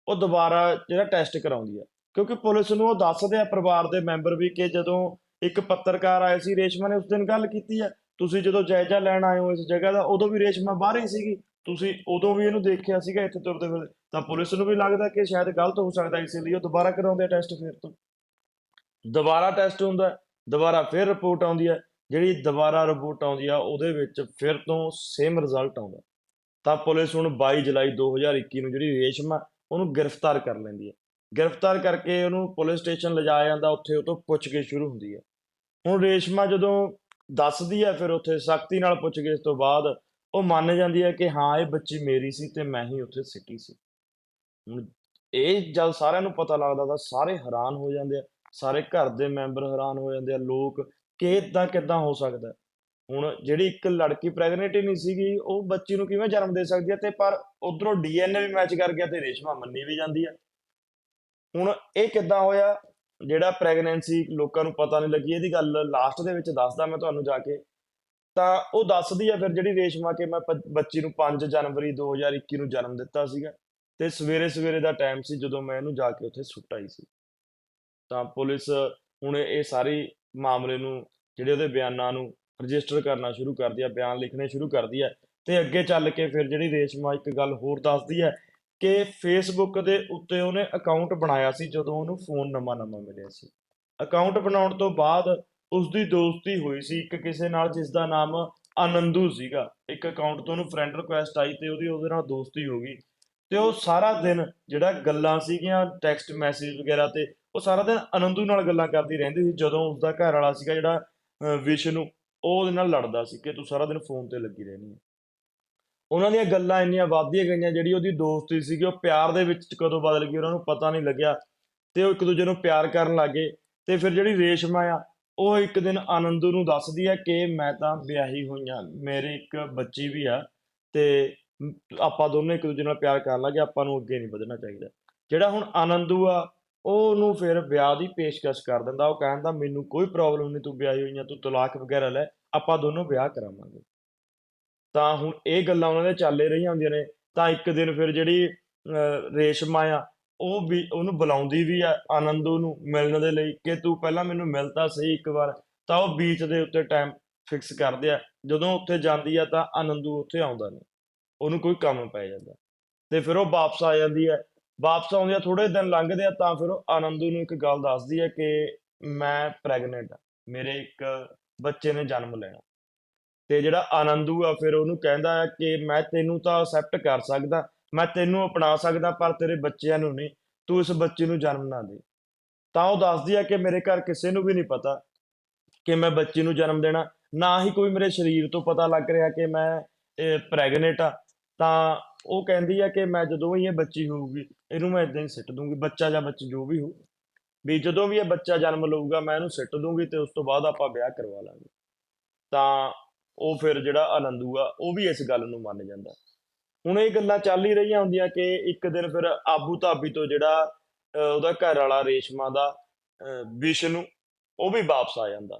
ਉਹ ਦੁਬਾਰਾ ਜਿਹੜਾ ਟੈਸਟ ਕਰਾਉਂਦੀ ਆ। ਕਿਉਂਕਿ ਪੁਲਿਸ ਨੂੰ ਉਹ ਦੱਸਦੇ ਆ ਪਰਿਵਾਰ ਦੇ ਮੈਂਬਰ ਵੀ ਕਿ ਜਦੋਂ ਇੱਕ ਪੱਤਰਕਾਰ ਆਏ ਸੀ, ਰੇਸ਼ਮਾ ਨੇ ਉਸ ਦਿਨ ਗੱਲ ਕੀਤੀ ਆ। ਤੁਸੀਂ ਜਦੋਂ ਜਾਇਜ਼ਾ ਲੈਣ ਆਏ ਹੋ ਇਸ ਜਗ੍ਹਾ ਦਾ, ਉਦੋਂ ਵੀ ਰੇਸ਼ਮਾ ਬਾਹਰ ਹੀ ਸੀਗੀ। ਤੁਸੀਂ ਉਦੋਂ ਵੀ ਇਹਨੂੰ ਦੇਖਿਆ ਸੀਗਾ ਇੱਥੇ ਤੁਰਦੇ ਫਿਰਦੇ। ਤਾਂ ਪੁਲਿਸ ਨੂੰ ਵੀ ਲੱਗਦਾ ਕਿ ਸ਼ਾਇਦ ਗਲਤ ਹੋ ਸਕਦਾ ਇਸ ਲਈ ਉਹ ਦੁਬਾਰਾ ਕਰਾਉਂਦੇ ਆ ਟੈਸਟ ਫਿਰ ਤੋਂ। ਦੁਬਾਰਾ ਟੈਸਟ ਹੁੰਦਾ ਦੁਬਾਰਾ ਫਿਰ ਰਿਪੋਰਟ ਆਉਂਦੀ ਹੈ, ਜਿਹੜੀ ਦੁਬਾਰਾ ਰਿਪੋਰਟ ਆਉਂਦੀ ਆ, ਉਹਦੇ ਵਿੱਚ ਫਿਰ ਤੋਂ ਸੇਮ ਰਿਜ਼ਲਟ ਆਉਂਦਾ ਤਾਂ ਪੁਲਿਸ ਹੁਣ 22 ਜੁਲਾਈ 2021 ਨੂੰ ਜਿਹੜੀ ਰੇਸ਼ਮਾ ਉਹਨੂੰ ਗ੍ਰਿਫਤਾਰ ਕਰ ਲੈਂਦੀ ਹੈ। ਗ੍ਰਿਫਤਾਰ ਕਰਕੇ ਉਹਨੂੰ ਪੁਲਿਸ ਸਟੇਸ਼ਨ ਲਿਜਾਇਆ ਜਾਂਦਾ, ਉੱਥੇ ਉਹ ਤੋਂ ਪੁੱਛਗਿੱਛ ਸ਼ੁਰੂ ਹੁੰਦੀ ਹੈ। ਹੁਣ ਰੇਸ਼ਮਾ ਜਦੋਂ ਦੱਸਦੀ ਹੈ, ਫਿਰ ਉੱਥੇ ਸਖਤੀ ਨਾਲ ਪੁੱਛਗਿੱਛ ਤੋਂ ਬਾਅਦ ਉਹ ਮੰਨ ਜਾਂਦੀ ਹੈ ਕਿ ਹਾਂ, ਇਹ ਬੱਚੀ ਮੇਰੀ ਸੀ ਤੇ ਮੈਂ ਹੀ ਉੱਥੇ ਸਿੱਟੀ ਸੀ। ਇਹ ਜਦ ਸਾਰਿਆਂ ਨੂੰ ਪਤਾ ਲੱਗਦਾ ਤਾਂ ਸਾਰੇ ਹੈਰਾਨ ਹੋ ਜਾਂਦੇ ਆ, ਸਾਰੇ ਘਰ ਦੇ ਮੈਂਬਰ ਹੈਰਾਨ ਹੋ ਜਾਂਦੇ ਆ, ਲੋਕ ਕਿ ਇਦਾਂ ਕਿੱਦਾਂ ਹੋ ਸਕਦਾ ਹੁਣ ਜਿਹੜੀ ਇੱਕ ਲੜਕੀ ਪ੍ਰੈਗਨੈਂਟ ਹੀ ਨਹੀਂ ਸੀਗੀ, ਉਹ ਬੱਚੀ ਨੂੰ ਕਿਵੇਂ ਜਨਮ ਦੇ ਸਕਦੀ ਹੈ ਤੇ ਪਰ ਉਧਰੋਂ ਡੀਐਨਏ ਵੀ ਮੈਚ ਕਰ ਗਿਆ ਤੇ ਰੇਸ਼ਮਾ ਮੰਨੀ ਵੀ ਜਾਂਦੀ ਆ। ਹੁਣ ਇਹ ਕਿੱਦਾਂ ਹੋਇਆ? ਜਿਹੜਾ ਪ੍ਰੈਗਨੈਂਸੀ ਲੋਕਾਂ ਨੂੰ ਪਤਾ ਨਹੀਂ ਲੱਗੀ, ਇਹਦੀ ਗੱਲ ਲਾਸਟ ਦੇ ਵਿੱਚ ਦੱਸਦਾ ਮੈਂ ਤੁਹਾਨੂੰ ਜਾ ਕੇ। ਤਾਂ ਉਹ ਦੱਸਦੀ ਆ ਫਿਰ ਜਿਹੜੀ ਰੇਸ਼ਮਾ ਕਿ ਮੈਂ ਬੱਚੀ ਨੂੰ 5 ਜਨਵਰੀ 2021 ਨੂੰ ਜਨਮ ਦਿੱਤਾ ਸੀਗਾ। ਤੇ ਸਵੇਰੇ ਸਵੇਰੇ ਦਾ ਟਾਈਮ ਸੀ ਜਦੋਂ ਮੈਂ ਇਹਨੂੰ ਜਾ ਕੇ ਉੱਥੇ ਸੁੱਟ ਆਈ ਸੀ। ਤਾਂ ਪੁਲਿਸ ਹੁਣ ਇਹ ਸਾਰੀ ਮਾਮਲੇ ਨੂੰ, ਜਿਹੜੇ ਉਹਦੇ ਬਿਆਨਾਂ ਨੂੰ ਰਜਿਸਟਰ ਕਰਨਾ ਸ਼ੁਰੂ ਕਰਦੀ ਹੈ ਬਿਆਨ ਲਿਖਣੇ ਸ਼ੁਰੂ ਕਰਦੀ ਹੈ ਤੇ ਅੱਗੇ ਚੱਲ ਕੇ ਫਿਰ ਜਿਹੜੀ ਰੇਸ਼ਮਾ ਇੱਕ ਗੱਲ ਹੋਰ ਦੱਸਦੀ ਹੈ ਕਿ ਫੇਸਬੁੱਕ ਦੇ ਉੱਤੇ ਉਹਨੇ ਅਕਾਊਂਟ ਬਣਾਇਆ ਸੀ ਜਦੋਂ ਉਹਨੂੰ ਫੋਨ ਨਵਾਂ ਨਵਾਂ ਮਿਲਿਆ ਸੀ। ਅਕਾਊਂਟ ਬਣਾਉਣ ਤੋਂ ਬਾਅਦ ਉਸ ਦੀ ਦੋਸਤੀ ਹੋਈ ਸੀ, ਇੱਕ ਕਿਸੇ ਨਾਲ ਜਿਸ ਦਾ ਨਾਮ ਆਨੰਦੂ ਸੀਗਾ। ਇੱਕ ਅਕਾਊਂਟ ਤੋਂ ਉਹਨੂੰ ਫਰੈਂਡ ਰਿਕੁਐਸਟ ਆਈ ਤੇ ਉਹਦੀ ਉਹਦੇ ਨਾਲ ਦੋਸਤੀ ਹੋ ਗਈ। ਤੇ ਉਹ ਸਾਰਾ ਦਿਨ ਜਿਹੜਾ ਗੱਲਾਂ ਸੀਗੀਆਂ ਟੈਕਸਟ ਮੈਸੇਜ ਵਗੈਰਾ ਤੇ ਉਹ ਸਾਰਾ ਦਿਨ ਆਨੰਦੂ ਨਾਲ ਗੱਲਾਂ ਕਰਦੀ ਰਹਿੰਦੀ ਸੀ ਜਦੋਂ ਉਸਦਾ ਘਰ ਵਾਲਾ ਸੀਗਾ ਜਿਹੜਾ ਅਹ, ਵਿਸ਼ਨੂੰ ਉਹ ਉਹਦੇ ਨਾਲ ਲੜਦਾ ਸੀ ਕਿ ਤੂੰ ਸਾਰਾ ਦਿਨ ਫੋਨ ਤੇ ਲੱਗੀ ਰਹਿਣੀ ਹੈ। ਉਹਨਾਂ ਦੀਆਂ ਗੱਲਾਂ ਇੰਨੀਆਂ ਵੱਧਦੀਆਂ ਗਈਆਂ ਜਿਹੜੀ ਉਹਦੀ ਦੋਸਤੀ ਸੀਗੀ ਉਹ ਪਿਆਰ ਦੇ ਵਿੱਚ ਕਦੋਂ ਬਦਲ ਗਈ ਉਹਨਾਂ ਨੂੰ ਪਤਾ ਨਹੀਂ ਲੱਗਿਆ ਤੇ ਉਹ ਇੱਕ ਦੂਜੇ ਨੂੰ ਪਿਆਰ ਕਰਨ ਲੱਗੇ ਤੇ ਫਿਰ ਜਿਹੜੀ ਰੇਸ਼ਮਾ ਆ ਉਹ ਇੱਕ ਦਿਨ ਆਨੰਦੂ ਨੂੰ ਦੱਸਦੀ ਹੈ ਕਿ ਮੈਂ ਤਾਂ ਵਿਆਹੀ ਹੋਈ ਹਾਂ ਮੇਰੇ ਇੱਕ ਬੱਚੀ ਵੀ ਆ ਤੇ ਆਪਾਂ ਦੋਨੇ ਇੱਕ ਦੂਜੇ ਨਾਲ ਪਿਆਰ ਕਰਨ ਲੱਗੇ, ਆਪਾਂ ਨੂੰ ਅੱਗੇ ਨਹੀਂ ਵਧਣਾ ਚਾਹੀਦਾ। ਜਿਹੜਾ ਹੁਣ ਆਨੰਦੂ ਆ ਉਹ ਉਹਨੂੰ ਫਿਰ ਵਿਆਹ ਦੀ ਪੇਸ਼ਕਸ਼ ਕਰ ਦਿੰਦਾ। ਉਹ ਕਹਿੰਦਾ ਮੈਨੂੰ ਕੋਈ ਪ੍ਰੋਬਲਮ ਨਹੀਂ, ਤੂੰ ਵਿਆਹੀ ਹੋਈ ਆ, ਤੂੰ ਤਲਾਕ ਵਗੈਰਾ ਲੈ, ਆਪਾਂ ਦੋਨੋਂ ਵਿਆਹ ਕਰਾਵਾਂਗੇ। ਤਾਂ ਹੁਣ ਇਹ ਗੱਲਾਂ ਉਹਨਾਂ ਦੇ ਚੱਲੇ ਰਹੀਆਂ ਹੁੰਦੀਆਂ ਨੇ। ਤਾਂ ਇੱਕ ਦਿਨ ਫਿਰ ਜਿਹੜੀ ਰੇਸ਼ਮਾ ਆ, ਉਹ ਵੀ, ਉਹਨੂੰ ਬੁਲਾਉਂਦੀ ਵੀ ਆ ਆਨੰਦੂ ਨੂੰ ਮਿਲਣ ਦੇ ਲਈ ਕਿ ਤੂੰ ਪਹਿਲਾਂ ਮੈਨੂੰ ਮਿਲ ਤਾਂ ਸਹੀ ਇੱਕ ਵਾਰ। ਤਾਂ ਉਹ ਬੀਚ ਦੇ ਉੱਤੇ ਟਾਈਮ ਫਿਕਸ ਕਰਦੇ ਆ। ਜਦੋਂ ਉੱਥੇ ਜਾਂਦੀ ਆ ਤਾਂ ਆਨੰਦੂ ਉੱਥੇ ਆਉਂਦਾ ਨਹੀਂ। ਉਹਨੂੰ ਕੋਈ ਕੰਮ ਪੈ ਜਾਂਦਾ। ਤੇ ਫਿਰ ਉਹ ਵਾਪਸ ਆ ਜਾਂਦੀ ਹੈ। ਵਾਪਸ ਆਉਂਦੀ ਆ ਥੋੜੇ ਦਿਨ ਲੰਘਦੇ ਆ ਤਾਂ ਫਿਰ ਉਹ ਆਨੰਦੂ ਨੂੰ ਇੱਕ ਗੱਲ ਦੱਸਦੀ ਹੈ ਕਿ ਮੈਂ ਪ੍ਰੈਗਨੈਂਟ ਆ ਮੇਰੇ ਇੱਕ ਬੱਚੇ ਨੇ ਜਨਮ ਲੈਣਾ। ਤੇ ਜਿਹੜਾ ਆਨੰਦੂ ਆ ਫਿਰ ਉਹਨੂੰ ਕਹਿੰਦਾ ਹੈ ਕਿ ਮੈਂ ਤੈਨੂੰ ਤਾਂ ਅਸੈਪਟ ਕਰ ਸਕਦਾ, ਮੈਂ ਤੈਨੂੰ ਅਪਣਾ ਸਕਦਾ ਪਰ ਤੇਰੇ ਬੱਚਿਆਂ ਨੂੰ ਨਹੀਂ, ਤੂੰ ਇਸ ਬੱਚੇ ਨੂੰ ਜਨਮ ਨਾ ਦੇ। ਤਾਂ ਉਹ ਦੱਸਦੀ ਹੈ ਕਿ ਮੇਰੇ ਘਰ ਕਿਸੇ ਨੂੰ ਵੀ ਨਹੀਂ ਪਤਾ ਕਿ ਮੈਂ ਬੱਚੇ ਨੂੰ ਜਨਮ ਦੇਣਾ। ਨਾ ਹੀ ਕੋਈ ਮੇਰੇ ਸਰੀਰ ਤੋਂ ਪਤਾ ਲੱਗ ਰਿਹਾ ਕਿ ਮੈਂ ਪ੍ਰੈਗਨੈਂਟ ਆ ਤਾਂ ਉਹ ਕਹਿੰਦੀ ਹੈ ਕਿ ਮੈਂ ਜਦੋਂ ਹੀ ਇਹ ਬੱਚੀ ਹੋਊਗੀ, ਇਹਨੂੰ ਮੈਂ ਇਦਾਂ ਹੀ ਸਿੱਟ ਦੂੰਗੀ, ਬੱਚਾ ਜਾਂ ਬੱਚੀ ਜੋ ਵੀ ਹੋ ਵੀ ਜਦੋਂ ਵੀ ਇਹ ਬੱਚਾ ਜਨਮ ਲਊਗਾ, ਮੈਂ ਇਹਨੂੰ ਸਿੱਟ ਦੂੰਗੀ ਤੇ ਉਸ ਤੋਂ ਬਾਅਦ ਆਪਾਂ ਵਿਆਹ ਕਰਵਾ ਲਾਂਗੇ। ਤਾਂ ਉਹ ਫਿਰ ਜਿਹੜਾ ਆਨੰਦੂ ਆ, ਉਹ ਵੀ ਇਸ ਗੱਲ ਨੂੰ ਮੰਨ ਜਾਂਦਾ। ਹੁਣ ਇਹ ਗੱਲਾਂ ਚੱਲ ਹੀ ਰਹੀਆਂ ਹੁੰਦੀਆਂ ਕਿ ਇੱਕ ਦਿਨ ਫਿਰ ਆਬੂ ਧਾਬੀ ਤੋਂ ਜਿਹੜਾ ਉਹਦਾ ਘਰ ਵਾਲਾ ਰੇਸ਼ਮਾ ਦਾ ਵਿਸ਼ਨੂੰ, ਉਹ ਵੀ ਵਾਪਸ ਆ ਜਾਂਦਾ।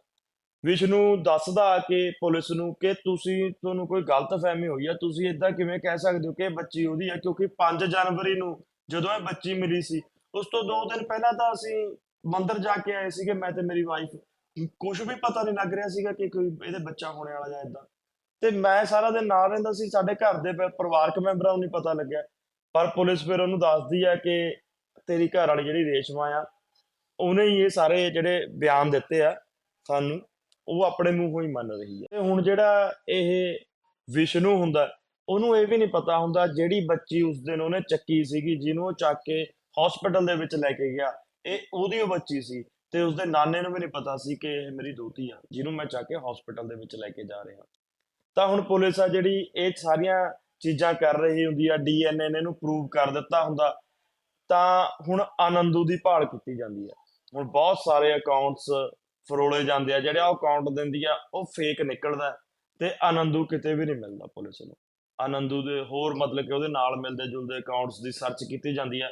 ਵਿਸ਼ਨੂੰ ਦੱਸਦਾ ਕਿ ਪੁਲਿਸ ਨੂੰ ਕਿ ਤੁਸੀਂ, ਤੁਹਾਨੂੰ ਕੋਈ ਗਲਤਫਹਿਮੀ ਹੋਈ ਆ। ਤੁਸੀਂ ਇਦਾਂ ਕਿਵੇਂ ਕਹਿ ਸਕਦੇ ਹੋ ਕਿ ਇਹ ਬੱਚੀ ਉਹਦੀ ਆ? ਕਿਉਂਕਿ 5 ਜਨਵਰੀ ਨੂੰ ਜਦੋਂ ਇਹ ਬੱਚੀ ਮਿਲੀ ਸੀ, ਉਸ ਤੋਂ 2 ਦਿਨ ਪਹਿਲਾਂ ਤਾਂ ਅਸੀਂ ਮੰਦਰ ਜਾ ਕੇ ਆਏ ਸੀਗੇ, ਮੈਂ ਤੇ ਮੇਰੀ ਵਾਈਫ ਕੁਝ ਵੀ ਪਤਾ ਨਹੀਂ ਲੱਗ ਰਿਹਾ ਸੀਗਾ ਕਿ ਕੋਈ ਇਹਦੇ ਬੱਚਾ ਹੋਣੇ ਵਾਲਾ ਜਾਂ ਇਦਾਂ ਤੇ ਮੈਂ ਸਾਰਾ ਦਿਨ ਨਾਲ ਰਹਿੰਦਾ ਸੀ, ਸਾਡੇ ਘਰ ਦੇ ਪਰਿਵਾਰਕ ਮੈਂਬਰਾਂ ਨੂੰ ਨਹੀਂ ਪਤਾ ਲੱਗਿਆ। ਪਰ ਪੁਲਿਸ ਫਿਰ ਉਹਨੂੰ ਦੱਸਦੀ ਆ ਕਿ ਤੇਰੀ ਘਰ ਵਾਲੀ ਜਿਹੜੀ ਰੇਸ਼ਮਾ ਆ, ਉਹਨੇ ਹੀ ਇਹ ਸਾਰੇ ਜਿਹੜੇ ਬਿਆਨ ਦਿੱਤੇ ਆ ਸਾਨੂੰ। ਉਹ ਆਪਣੇ ਮੂੰਹੋਂ ਹੀ ਮੰਨ ਰਹੀ ਹੈ। ਤੇ ਹੁਣ ਜਿਹੜਾ ਇਹ ਵਿਸ਼ਨੂੰ ਹੁੰਦਾ, ਉਹਨੂੰ ਇਹ ਵੀ ਨਹੀਂ ਪਤਾ ਹੁੰਦਾ ਜਿਹੜੀ ਬੱਚੀ ਉਸ ਦਿਨ ਉਹਨੇ ਚੱਕੀ ਸੀਗੀ, ਜਿਹਨੂੰ ਉਹ ਚੱਕ ਕੇ ਹਸਪੀਟਲ ਦੇ ਵਿੱਚ ਲੈ ਕੇ ਗਿਆ, ਇਹ ਉਹਦੀ ਉਹ ਬੱਚੀ ਸੀ। ਤੇ ਉਸਦੇ ਨਾਨੇ ਨੂੰ ਵੀ ਨਹੀਂ ਪਤਾ ਸੀ ਕਿ ਇਹ ਮੇਰੀ ਦੋਤੀ ਆ, ਜਿਹਨੂੰ ਮੈਂ ਚੱਕ ਕੇ ਹਸਪੀਟਲ ਦੇ ਵਿੱਚ ਲੈ ਕੇ ਜਾ ਰਿਹਾ। ਤਾਂ ਹੁਣ ਪੁਲਿਸ ਆ ਜਿਹੜੀ ਇਹ ਸਾਰੀਆਂ ਚੀਜ਼ਾਂ ਕਰ ਰਹੀ ਹੁੰਦੀ ਆ ਡੀਐਨਏ ਨੇ ਇਹਨੂੰ ਪ੍ਰੂਵ ਕਰ ਦਿੱਤਾ ਹੁੰਦਾ, ਤਾਂ ਹੁਣ ਆਨੰਦੂ ਦੀ ਭਾਲ ਕੀਤੀ ਜਾਂਦੀ ਆ। ਹੁਣ ਬਹੁਤ ਸਾਰੇ ਅਕਾਊਂਟਸ ਫਰੋਲੇ ਜਾਂਦੇ ਆ, ਜਿਹੜਾ ਉਹ ਅਕਾਊਂਟ ਦਿੰਦੀ ਆ, ਉਹ ਫੇਕ ਨਿਕਲਦਾ ਤੇ ਆਨੰਦੂ ਕਿਤੇ ਵੀ ਨਹੀਂ ਮਿਲਦਾ ਪੁਲਿਸ ਨੂੰ। ਆਨੰਦੂ ਦੇ ਹੋਰ ਮਤਲਬ ਕਿ ਉਹਦੇ ਨਾਲ ਮਿਲਦੇ ਜੁਲਦੇ ਅਕਾਊਂਟਸ ਦੀ ਸਰਚ ਕੀਤੀ ਜਾਂਦੀ ਆ,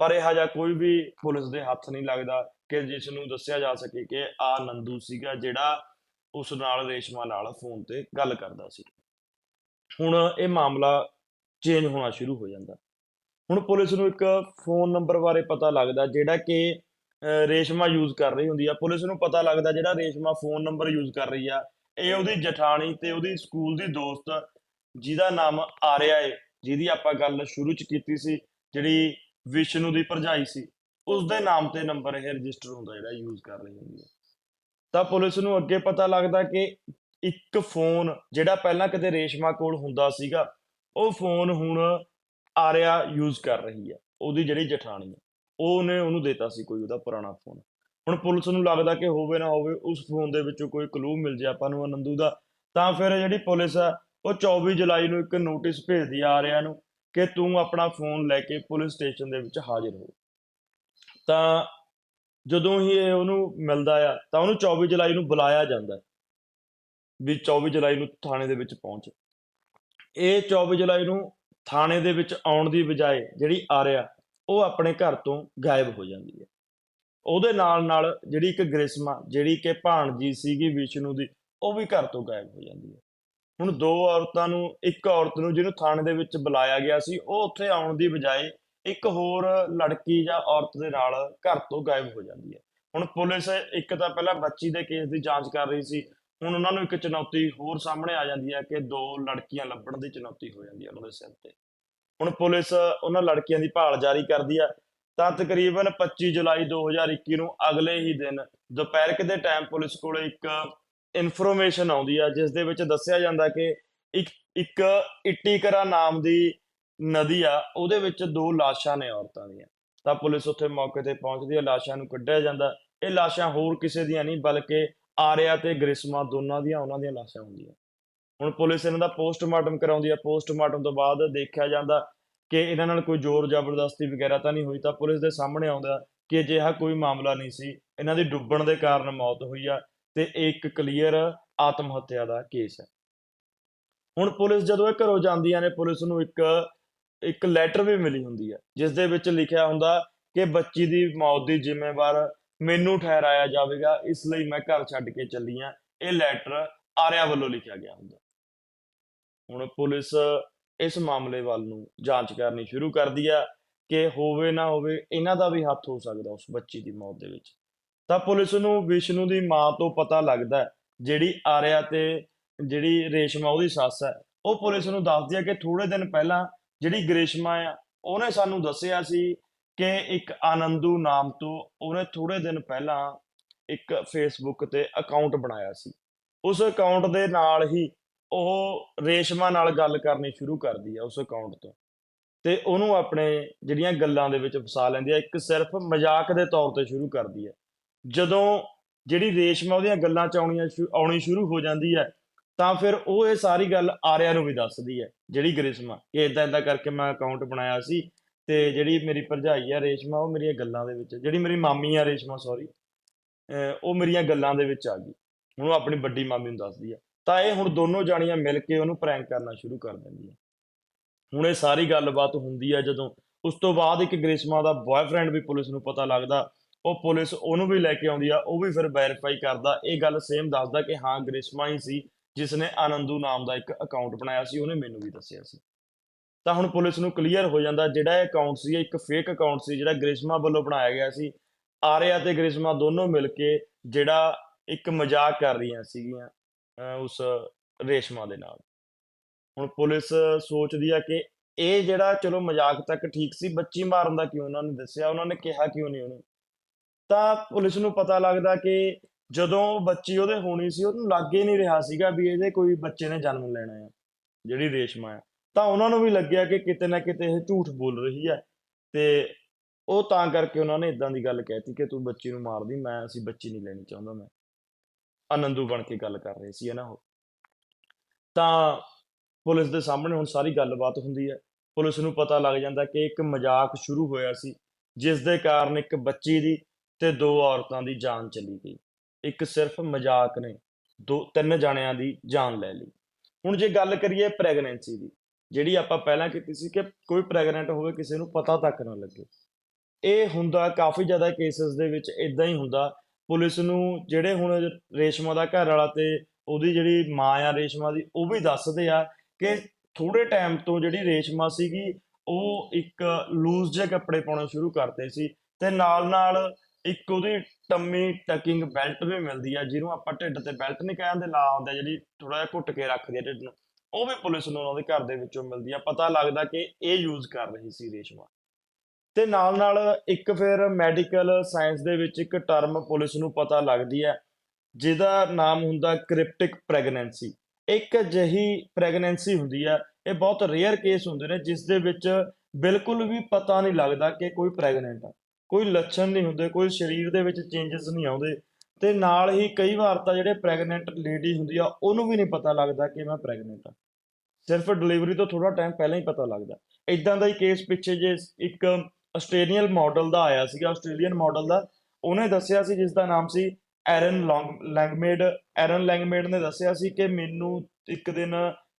ਪਰ ਇਹ ਜਿਹਾ ਕੋਈ ਵੀ ਪੁਲਿਸ ਦੇ ਹੱਥ ਨਹੀਂ ਲੱਗਦਾ ਕਿ ਜਿਸ ਨੂੰ ਦੱਸਿਆ ਜਾ ਸਕੇ ਕਿ ਆ ਨੰਦੂ ਸੀਗਾ ਜਿਹੜਾ ਉਸ ਨਾਲ ਰੇਸ਼ਮਾ ਨਾਲ ਫੋਨ ਤੇ ਗੱਲ ਕਰਦਾ ਸੀ। ਹੁਣ ਇਹ ਮਾਮਲਾ ਚੇਂਜ ਹੋਣਾ ਸ਼ੁਰੂ ਹੋ ਜਾਂਦਾ। ਹੁਣ ਪੁਲਿਸ ਨੂੰ ਇੱਕ ਫੋਨ ਨੰਬਰ ਬਾਰੇ ਪਤਾ ਲੱਗਦਾ, ਜਿਹੜਾ ਕਿ ਰੇਸ਼ਮਾ ਯੂਜ਼ ਕਰ ਰਹੀ ਹੁੰਦੀ ਆ। ਪੁਲਿਸ ਨੂੰ ਪਤਾ ਲੱਗਦਾ ਜਿਹੜਾ ਰੇਸ਼ਮਾ ਫੋਨ ਨੰਬਰ ਯੂਜ਼ ਕਰ ਰਹੀ ਆ। ਇਹ ਉਹਦੀ ਜਠਾਣੀ ਤੇ ਉਹਦੀ ਸਕੂਲ ਦੀ ਦੋਸਤ, ਜਿਹਦਾ ਨਾਮ ਆਰਿਆ ਏ, ਜਿਹਦੀ ਆਪਾਂ ਗੱਲ ਸ਼ੁਰੂ ਚ ਕੀਤੀ ਸੀ, ਜਿਹੜੀ ਵਿਸ਼ਨੂੰ ਦੀ ਭਰਜਾਈ ਸੀ। ਉਸ ਦੇ ਨਾਮ ਤੇ ਨੰਬਰ ਇਹ ਰਜਿਸਟਰ ਹੁੰਦਾ ਜਿਹੜਾ ਯੂਜ਼ ਕਰ ਰਹੀ ਹੁੰਦੀ ਹੈ ਤਾਂ ਪੁਲਿਸ ਨੂੰ ਅੱਗੇ ਪਤਾ ਲੱਗਦਾ ਕਿ ਇੱਕ ਫੋਨ ਜਿਹੜਾ ਪਹਿਲਾਂ ਕਦੇ ਰੇਸ਼ਮਾ ਕੋਲ ਹੁੰਦਾ ਸੀਗਾ, ਉਹ ਫੋਨ ਹੁਣ ਆਰਿਆ ਯੂਜ਼ ਕਰ ਰਹੀ ਹੈ ਉਹਦੀ ਜਿਹੜੀ ਜਠਾਣੀ ਹੈ ਉਹਨੇ ਉਹਨੂੰ ਦਿੱਤਾ ਸੀ ਕੋਈ ਉਹਦਾ ਪੁਰਾਣਾ ਫੋਨ ਹੁਣ ਪੁਲਿਸ ਨੂੰ ਲੱਗਦਾ ਕਿ ਹੋਵੇ ਨਾ ਹੋਵੇ, ਉਸ ਫੋਨ ਦੇ ਵਿੱਚੋਂ ਕੋਈ ਕਲੂ ਮਿਲ ਜੇ ਆਪਾਂ ਨੂੰ ਆਨੰਦੂ ਦਾ, ਤਾਂ ਫਿਰ ਜਿਹੜੀ ਪੁਲਿਸ ਆ, ਉਹ 24 ਜੁਲਾਈ ਨੂੰ ਇੱਕ ਨੋਟਿਸ ਭੇਜਦੀ ਆ ਆਰਿਆ ਨੂੰ ਕਿ ਤੂੰ ਆਪਣਾ ਫੋਨ ਲੈ ਕੇ ਪੁਲਿਸ ਸਟੇਸ਼ਨ ਦੇ ਵਿੱਚ ਹਾਜ਼ਰ ਹੋ। ਤਾਂ ਜਦੋਂ ਹੀ ਇਹ ਉਹਨੂੰ ਮਿਲਦਾ ਆ, ਤਾਂ ਉਹਨੂੰ 24 ਜੁਲਾਈ ਨੂੰ ਬੁਲਾਇਆ ਜਾਂਦਾ ਵੀ 24 ਜੁਲਾਈ ਨੂੰ ਥਾਣੇ ਦੇ ਵਿੱਚ ਪਹੁੰਚ। ਇਹ 24 ਜੁਲਾਈ ਨੂੰ ਥਾਣੇ ਦੇ ਵਿੱਚ ਆਉਣ ਦੀ ਬਜਾਏ ਜਿਹੜੀ ਆਰਿਆ ਉਹ ਆਪਣੇ ਘਰ ਤੋਂ ਗਾਇਬ ਹੋ ਜਾਂਦੀ ਹੈ। ਉਹਦੇ ਨਾਲ ਨਾਲ ਜਿਹੜੀ ਇੱਕ ਗ੍ਰਿਸ਼ਮਾ, ਜਿਹੜੀ ਕਿ ਭਾਣਜੀ ਸੀਗੀ ਵਿਸ਼ਨੂੰ ਦੀ, ਉਹ ਵੀ ਘਰ ਤੋਂ ਗਾਇਬ ਹੋ ਜਾਂਦੀ ਹੈ। ਹੁਣ ਦੋ ਔਰਤਾਂ ਨੂੰ, ਇੱਕ ਔਰਤ ਨੂੰ ਜਿਹਨੂੰ ਥਾਣੇ ਦੇ ਵਿੱਚ ਬੁਲਾਇਆ ਗਿਆ ਸੀ, ਉਹ ਉੱਥੇ ਆਉਣ ਦੀ ਬਜਾਏ ਇੱਕ ਹੋਰ ਲੜਕੀ ਜਾਂ ਔਰਤ ਦੇ ਨਾਲ ਘਰ ਤੋਂ ਗਾਇਬ ਹੋ ਜਾਂਦੀ ਹੈ। ਹੁਣ ਪੁਲਿਸ ਇੱਕ ਤਾਂ ਪਹਿਲਾਂ ਬੱਚੀ ਦੇ ਕੇਸ ਦੀ ਜਾਂਚ ਕਰ ਰਹੀ ਸੀ, ਹੁਣ ਉਹਨਾਂ ਨੂੰ ਇੱਕ ਚੁਣੌਤੀ ਹੋਰ ਸਾਹਮਣੇ ਆ ਜਾਂਦੀ ਹੈ ਕਿ ਦੋ ਲੜਕੀਆਂ ਲੱਭਣ ਦੀ ਚੁਣੌਤੀ ਹੋ ਜਾਂਦੀ ਹੈ ਉਹਨਾਂ ਦੇ ਸਿਰ ਤੇ। ਹੁਣ ਪੁਲਿਸ ਉਹਨਾਂ ਲੜਕੀਆਂ ਦੀ ਭਾਲ ਜਾਰੀ ਕਰਦੀ ਆ। ਤਾਂ ਤਕਰੀਬਨ 25 ਜੁਲਾਈ 2021 ਨੂੰ ਅਗਲੇ ਹੀ ਦਿਨ ਦੁਪਹਿਰ ਦੇ ਟਾਈਮ ਪੁਲਿਸ ਕੋਲ ਇੱਕ ਇਨਫੋਰਮੇਸ਼ਨ ਆਉਂਦੀ ਆ, ਜਿਸ ਦੇ ਵਿੱਚ ਦੱਸਿਆ ਜਾਂਦਾ ਕਿ ਇੱਕ ਇੱਕ ਇਟੀਕਰਾ ਨਾਮ ਦੀ ਨਦੀ ਆ, ਉਹਦੇ ਵਿੱਚ ਦੋ ਲਾਸ਼ਾਂ ਨੇ ਔਰਤਾਂ ਦੀਆਂ। ਤਾਂ ਪੁਲਿਸ ਉੱਥੇ ਮੌਕੇ ਤੇ ਪਹੁੰਚਦੀ ਹੈ ਲਾਸ਼ਾਂ ਨੂੰ ਕੱਢਿਆ ਜਾਂਦਾ। ਇਹ ਲਾਸ਼ਾਂ ਹੋਰ ਕਿਸੇ ਦੀਆਂ ਨਹੀਂ, ਬਲਕਿ ਆਰਿਆ ਤੇ ਗ੍ਰਿਸ਼ਮਾ ਦੋਨਾਂ ਦੀਆਂ, ਉਹਨਾਂ ਦੀਆਂ ਲਾਸ਼ਾਂ ਹੁੰਦੀਆਂ। ਹੁਣ ਪੁਲਿਸ ਇਹਨਾਂ ਦਾ ਪੋਸਟਮਾਰਟਮ ਕਰਾਉਂਦੀ ਆ। ਪੋਸਟਮਾਰਟਮ ਤੋਂ ਬਾਅਦ ਦੇਖਿਆ ਜਾਂਦਾ ਕਿ ਇਹਨਾਂ ਨਾਲ ਕੋਈ ਜ਼ੋਰ ਜ਼ਬਰਦਸਤੀ ਵਗੈਰਾ ਤਾਂ ਨਹੀਂ ਹੋਈ, ਤਾਂ ਪੁਲਿਸ ਦੇ ਸਾਹਮਣੇ ਆਉਂਦਾ ਕਿ ਅਜਿਹਾ ਕੋਈ ਮਾਮਲਾ ਨਹੀਂ ਸੀ। ਇਹਨਾਂ ਦੀ ਡੁੱਬਣ ਦੇ ਕਾਰਨ ਮੌਤ ਹੋਈ ਆ ਤੇ ਇਹ ਇੱਕ ਕਲੀਅਰ ਆਤਮ ਹੱਤਿਆ ਦਾ ਕੇਸ ਹੈ। ਹੁਣ ਪੁਲਿਸ ਜਦੋਂ ਇਹ ਘਰੋਂ ਜਾਂਦੀਆਂ ਨੇ, ਪੁਲਿਸ ਨੂੰ ਇੱਕ ਇੱਕ ਲੈਟਰ ਵੀ ਮਿਲੀ ਹੁੰਦੀ ਹੈ ਜਿਸ ਦੇ ਵਿੱਚ ਲਿਖਿਆ ਹੁੰਦਾ ਕਿ ਬੱਚੀ ਦੀ ਮੌਤ ਦੀ ਜ਼ਿੰਮੇਵਾਰ ਮੈਨੂੰ ਠਹਿਰਾਇਆ ਜਾਵੇਗਾ, ਇਸ ਲਈ ਮੈਂ ਘਰ ਛੱਡ ਕੇ ਚੱਲੀ ਆ। ਇਹ ਲੈਟਰ ਆਰਿਆ ਵੱਲੋਂ ਲਿਖਿਆ ਗਿਆ ਹੁੰਦਾ। ਹੁਣ ਪੁਲਿਸ ਇਸ ਮਾਮਲੇ ਵੱਲ ਨੂੰ ਜਾਂਚ ਕਰਨੀ ਸ਼ੁਰੂ ਕਰਦੀ ਆ ਕਿ ਹੋਵੇ ਨਾ ਹੋਵੇ ਇਹਨਾਂ ਦਾ ਵੀ ਹੱਥ ਹੋ ਸਕਦਾ ਉਸ ਬੱਚੀ ਦੀ ਮੌਤ ਦੇ ਵਿੱਚ। ਤਾਂ ਪੁਲਿਸ ਨੂੰ ਵਿਸ਼ਨੂੰ ਦੀ ਮਾਂ ਤੋਂ ਪਤਾ ਲੱਗਦਾ ਜਿਹੜੀ ਆਰਿਆ ਤੇ ਜਿਹੜੀ ਰੇਸ਼ਮਾ ਉਹਦੀ ਸੱਸ ਹੈ, ਉਹ ਪੁਲਿਸ ਨੂੰ ਦੱਸਦੀ ਹੈ ਕਿ ਥੋੜੇ ਦਿਨ ਪਹਿਲਾਂ ਜਿਹੜੀ ਗ੍ਰੇਸ਼ਮਾ ਆ, ਉਹਨੇ ਸਾਨੂੰ ਦੱਸਿਆ ਸੀ ਕਿ ਇੱਕ ਆਨੰਦੂ ਨਾਮ ਤੋਂ ਉਹਨੇ ਥੋੜੇ ਦਿਨ ਪਹਿਲਾਂ ਇੱਕ ਫੇਸਬੁੱਕ ਤੇ ਅਕਾਊਂਟ ਬਣਾਇਆ ਸੀ। ਉਸ ਅਕਾਊਂਟ ਦੇ ਨਾਲ ਹੀ ਉਹ ਰੇਸ਼ਮਾ ਨਾਲ ਗੱਲ ਕਰਨੀ ਸ਼ੁਰੂ ਕਰਦੀ ਹੈ ਉਸ ਅਕਾਊਂਟ ਤੋਂ। ਤੇ ਉਹਨੂੰ ਆਪਣੇ ਜਿਹੜੀਆਂ ਗੱਲਾਂ ਦੇ ਵਿੱਚ ਫਸਾ ਲੈਂਦੀ ਹੈ ਇੱਕ ਸਿਰਫ ਮਜ਼ਾਕ ਦੇ ਤੌਰ ਤੇ ਸ਼ੁਰੂ ਕਰਦੀ ਹੈ ਜਦੋਂ ਜਿਹੜੀ ਰੇਸ਼ਮਾ ਉਹਦੀਆਂ ਗੱਲਾਂ ਚ ਆਉਣੀਆਂ ਸ਼ੁ- ਆਉਣੀ ਸ਼ੁਰੂ ਹੋ ਜਾਂਦੀ ਹੈ ਤਾਂ ਫਿਰ ਉਹ ਇਹ ਸਾਰੀ ਗੱਲ ਆਰਿਆ ਨੂੰ ਵੀ ਦੱਸਦੀ ਹੈ ਜਿਹੜੀ ਗ੍ਰਿਸ਼ਮਾ ਕਿ ਇਦਾਂ ਇਦਾਂ ਕਰਕੇ ਮੈਂ ਅਕਾਊਂਟ ਬਣਾਇਆ ਸੀ ਤੇ ਜਿਹੜੀ ਮੇਰੀ ਭਰਜਾਈ ਆ ਰੇਸ਼ਮਾ, ਉਹ ਮੇਰੀਆਂ ਗੱਲਾਂ ਦੇ ਵਿੱਚ, ਜਿਹੜੀ ਮੇਰੀ ਮਾਮੀ ਆ ਰੇਸ਼ਮਾ ਸੌਰੀ ਉਹ ਮੇਰੀਆਂ ਗੱਲਾਂ ਦੇ ਵਿੱਚ ਆ ਗਈ। ਹੁਣ ਉਹ ਆਪਣੀ ਵੱਡੀ ਮਾਮੀ ਨੂੰ ਦੱਸਦੀ ਆ। ਤਾਂ ਇਹ ਹੁਣ ਦੋਨੋਂ ਜਾਣੀਆਂ ਮਿਲ ਕੇ ਉਹਨੂੰ ਪ੍ਰੈਂਕ ਕਰਨਾ ਸ਼ੁਰੂ ਕਰ ਦਿੰਦੀਆਂ। ਹੁਣ ਇਹ ਸਾਰੀ ਗੱਲਬਾਤ ਹੁੰਦੀ ਆ ਜਦੋਂ, ਉਸ ਤੋਂ ਬਾਅਦ ਇੱਕ ਗ੍ਰਿਸ਼ਮਾ ਦਾ ਬॉयਫ੍ਰੈਂਡ ਵੀ ਪੁਲਿਸ ਨੂੰ ਪਤਾ ਲੱਗਦਾ, ਉਹ ਪੁਲਿਸ ਉਹਨੂੰ ਵੀ ਲੈ ਕੇ ਆਉਂਦੀ ਆ, ਉਹ ਵੀ ਫਿਰ ਵੈਰੀਫਾਈ ਕਰਦਾ। ਇਹ ਗੱਲ ਸੇਮ ਦੱਸਦਾ ਕਿ ਹਾਂ, ਗ੍ਰਿਸ਼ਮਾ ਹੀ ਸੀ ਜਿਸ ਨੇ ਆਨੰਦੂ ਨਾਮ ਦਾ ਇੱਕ ਅਕਾਊਂਟ ਬਣਾਇਆ ਸੀ, ਉਹਨੇ ਮੈਨੂੰ ਵੀ ਦੱਸਿਆ ਸੀ। ਤਾਂ ਹੁਣ ਪੁਲਿਸ ਨੂੰ ਕਲੀਅਰ ਹੋ ਜਾਂਦਾ, ਜਿਹੜਾ ਇਹ ਅਕਾਊਂਟ ਸੀ ਇੱਕ ਫੇਕ ਅਕਾਊਂਟ ਸੀ, ਜਿਹੜਾ ਗ੍ਰਿਸ਼ਮਾ ਵੱਲੋਂ ਬਣਾਇਆ ਗਿਆ ਸੀ। ਆਰਿਆ ਤੇ ਗ੍ਰਿਸ਼ਮਾ ਦੋਨੋਂ ਮਿਲ ਕੇ ਜਿਹੜਾ ਇੱਕ ਮਜ਼ਾਕ ਕਰ ਰਹੀਆਂ ਸੀਗੀਆਂ। ਉਸ ਰੇਸ਼ਮਾ ਦੇ ਨਾਲ। ਹੁਣ ਪੁਲਿਸ ਸੋਚਦੀ ਆ ਕਿ ਇਹ ਜਿਹੜਾ ਚਲੋ ਮਜ਼ਾਕ ਤੱਕ ਠੀਕ ਸੀ, ਬੱਚੀ ਮਾਰਨ ਦਾ ਕਿਉਂ ਉਹਨਾਂ ਨੇ ਦੱਸਿਆ? ਉਹਨਾਂ ਨੇ ਕਿਹਾ ਕਿਉਂ ਨਹੀਂ ਉਹਨੂੰ? ਤਾਂ ਪੁਲਿਸ ਨੂੰ ਪਤਾ ਲੱਗਦਾ ਕਿ ਜਦੋਂ ਬੱਚੀ ਉਹਦੇ ਹੋਣੀ ਸੀ, ਉਹਨੂੰ ਲੱਗ ਹੀ ਨਹੀਂ ਰਿਹਾ ਸੀਗਾ ਵੀ ਇਹਦੇ ਕੋਈ ਬੱਚੇ ਨੇ ਜਨਮ ਲੈਣਾ ਆ, ਜਿਹੜੀ ਰੇਸ਼ਮਾ ਆ। ਤਾਂ ਉਹਨਾਂ ਨੂੰ ਵੀ ਲੱਗਿਆ ਕਿ ਕਿਤੇ ਨਾ ਕਿਤੇ ਇਹ ਝੂਠ ਬੋਲ ਰਹੀ ਹੈ ਤੇ ਉਹ ਤਾਂ ਕਰਕੇ ਉਹਨਾਂ ਨੇ ਇਦਾਂ ਦੀ ਗੱਲ ਕਹਿਤੀ ਕਿ ਤੂੰ ਬੱਚੀ ਨੂੰ ਮਾਰਦੀ, ਮੈਂ ਅਸੀਂ ਬੱਚੀ ਨਹੀਂ ਲੈਣੀ ਚਾਹੁੰਦਾ ਮੈਂ। ਆਨੰਦੂ ਬਣ ਕੇ ਗੱਲ ਕਰ ਰਹੇ ਸੀ, ਹੈ ਨਾ ਉਹ? ਤਾਂ ਪੁਲਿਸ ਦੇ ਸਾਹਮਣੇ ਹੁਣ ਸਾਰੀ ਗੱਲਬਾਤ ਹੁੰਦੀ ਹੈ। ਪੁਲਿਸ ਨੂੰ ਪਤਾ ਲੱਗ ਜਾਂਦਾ ਕਿ ਇੱਕ ਮਜ਼ਾਕ ਸ਼ੁਰੂ ਹੋਇਆ ਸੀ, ਜਿਸ ਦੇ ਕਾਰਨ ਇੱਕ ਬੱਚੀ ਦੀ ਤੇ ਦੋ ਔਰਤਾਂ ਦੀ ਜਾਨ ਚਲੀ ਗਈ। ਇੱਕ ਸਿਰਫ ਮਜ਼ਾਕ ਨੇ, ਦੋ, ਤਿੰਨ ਜਾਣਿਆਂ ਦੀ ਜਾਨ ਲੈ ਲਈ। ਹੁਣ ਜੇ ਗੱਲ ਕਰੀਏ ਪ੍ਰੈਗਨੈਂਸੀ ਦੀ, ਜਿਹੜੀ ਆਪਾਂ ਪਹਿਲਾਂ ਕੀਤੀ ਸੀ ਕਿ ਕੋਈ ਪ੍ਰੈਗਨੈਂਟ ਹੋਵੇ, ਕਿਸੇ ਨੂੰ ਪਤਾ ਤੱਕ ਨਾ ਲੱਗੇ। ਇਹ ਹੁੰਦਾ ਕਾਫੀ ਜ਼ਿਆਦਾ ਕੇਸਸ ਦੇ ਵਿੱਚ ਇਦਾਂ ਹੀ ਹੁੰਦਾ ਪੁਲਿਸ ਨੂੰ ਜਿਹੜੇ ਹੁਣ ਰੇਸ਼ਮਾ ਦਾ ਘਰ ਵਾਲਾ ਤੇ ਉਹਦੀ ਜਿਹੜੀ ਮਾਂ ਆ ਰੇਸ਼ਮਾ ਦੀ, ਉਹ ਵੀ ਦੱਸਦੇ ਆ ਕਿ ਥੋੜੇ ਟਾਈਮ ਤੋਂ ਜਿਹੜੀ ਰੇਸ਼ਮਾ ਸੀਗੀ, ਉਹ ਇੱਕ ਲੂਜ਼ ਜਿਹੇ ਕੱਪੜੇ ਪਾਉਣੇ ਸ਼ੁਰੂ ਕਰਦੇ ਸੀ ਤੇ ਨਾਲ ਨਾਲ ਇੱਕ ਉਹਦੀ ਟੰਮੀ ਟਕਿੰਗ ਬੈਲਟ ਵੀ ਮਿਲਦੀ ਆ, ਜਿਹਨੂੰ ਆਪਾਂ ਢਿੱਡ ਤੇ ਬੈਲਟ ਨਹੀਂ ਕਹਿੰਦੇ ਲਾ ਆਉਂਦਾ ਜਿਹੜੀ ਥੋੜਾ ਜਿਹਾ ਘੁੱਟ ਕੇ ਰੱਖਦੀ ਆ ਢਿੱਡ ਨੂੰ, ਉਹ ਵੀ ਪੁਲਿਸ ਨੂੰ ਉਹਨਾਂ ਦੇ ਘਰ ਦੇ ਵਿੱਚੋਂ ਮਿਲਦੀ ਆ। ਪਤਾ ਲੱਗਦਾ ਕਿ ਇਹ ਯੂਜ਼ ਕਰ ਰਹੀ ਸੀ ਰੇਸ਼ਮਾ। ਤੇ ਨਾਲ ਨਾਲ ਇੱਕ ਫਿਰ ਮੈਡੀਕਲ ਸਾਇੰਸ ਦੇ ਵਿੱਚ ਇੱਕ ਟਰਮ ਪੁਲਿਸ ਨੂੰ ਪਤਾ ਲੱਗਦੀ ਹੈ, ਜਿਹਦਾ ਨਾਮ ਹੁੰਦਾ ਕ੍ਰਿਪਟਿਕ ਪ੍ਰੈਗਨੈਂਸੀ ਇੱਕ ਅਜਿਹੀ ਪ੍ਰੈਗਨੈਂਸੀ ਹੁੰਦੀ ਹੈ, ਇਹ ਬਹੁਤ ਰੇਅਰ ਕੇਸ ਹੁੰਦੇ ਨੇ, ਜਿਸ ਦੇ ਵਿੱਚ ਬਿਲਕੁਲ ਵੀ ਪਤਾ ਨਹੀਂ ਲੱਗਦਾ ਕਿ ਕੋਈ ਪ੍ਰੈਗਨੈਂਟ ਆ। ਕੋਈ ਲੱਛਣ ਨਹੀਂ ਹੁੰਦੇ, ਕੋਈ ਸਰੀਰ ਦੇ ਵਿੱਚ ਚੇਂਜਸ ਨਹੀਂ ਆਉਂਦੇ। ਤੇ ਨਾਲ ਹੀ ਕਈ ਵਾਰ ਤਾਂ ਜਿਹੜੇ ਪ੍ਰੈਗਨੈਂਟ ਲੇਡੀ ਹੁੰਦੀ ਆ, ਉਹਨੂੰ ਵੀ ਨਹੀਂ ਪਤਾ ਲੱਗਦਾ ਕਿ ਮੈਂ ਪ੍ਰੈਗਨੈਂਟ ਆ। ਸਿਰਫ ਡਿਲੀਵਰੀ ਤੋਂ ਥੋੜਾ ਟਾਈਮ ਪਹਿਲਾਂ ਹੀ ਪਤਾ ਲੱਗਦਾ। ਇਦਾਂ ਦਾ ਹੀ ਕੇਸ ਪਿੱਛੇ ਜੇ ਇੱਕ ਆਸਟ੍ਰੇਲੀਅਨ ਮਾਡਲ ਦਾ ਆਇਆ ਸੀਗਾ, ਆਸਟ੍ਰੇਲੀਅਨ ਮਾਡਲ ਦਾ। ਉਹਨੇ ਦੱਸਿਆ ਸੀ ਜਿਸ ਦਾ ਨਾਮ ਸੀ ਐਰਨ ਲੌਂਗ, ਲੈਂਗਮੇਡ। ਐਰਨ ਲੈਂਗਮੇਡ ਨੇ ਦੱਸਿਆ ਸੀ ਕਿ ਮੈਨੂੰ ਇੱਕ ਦਿਨ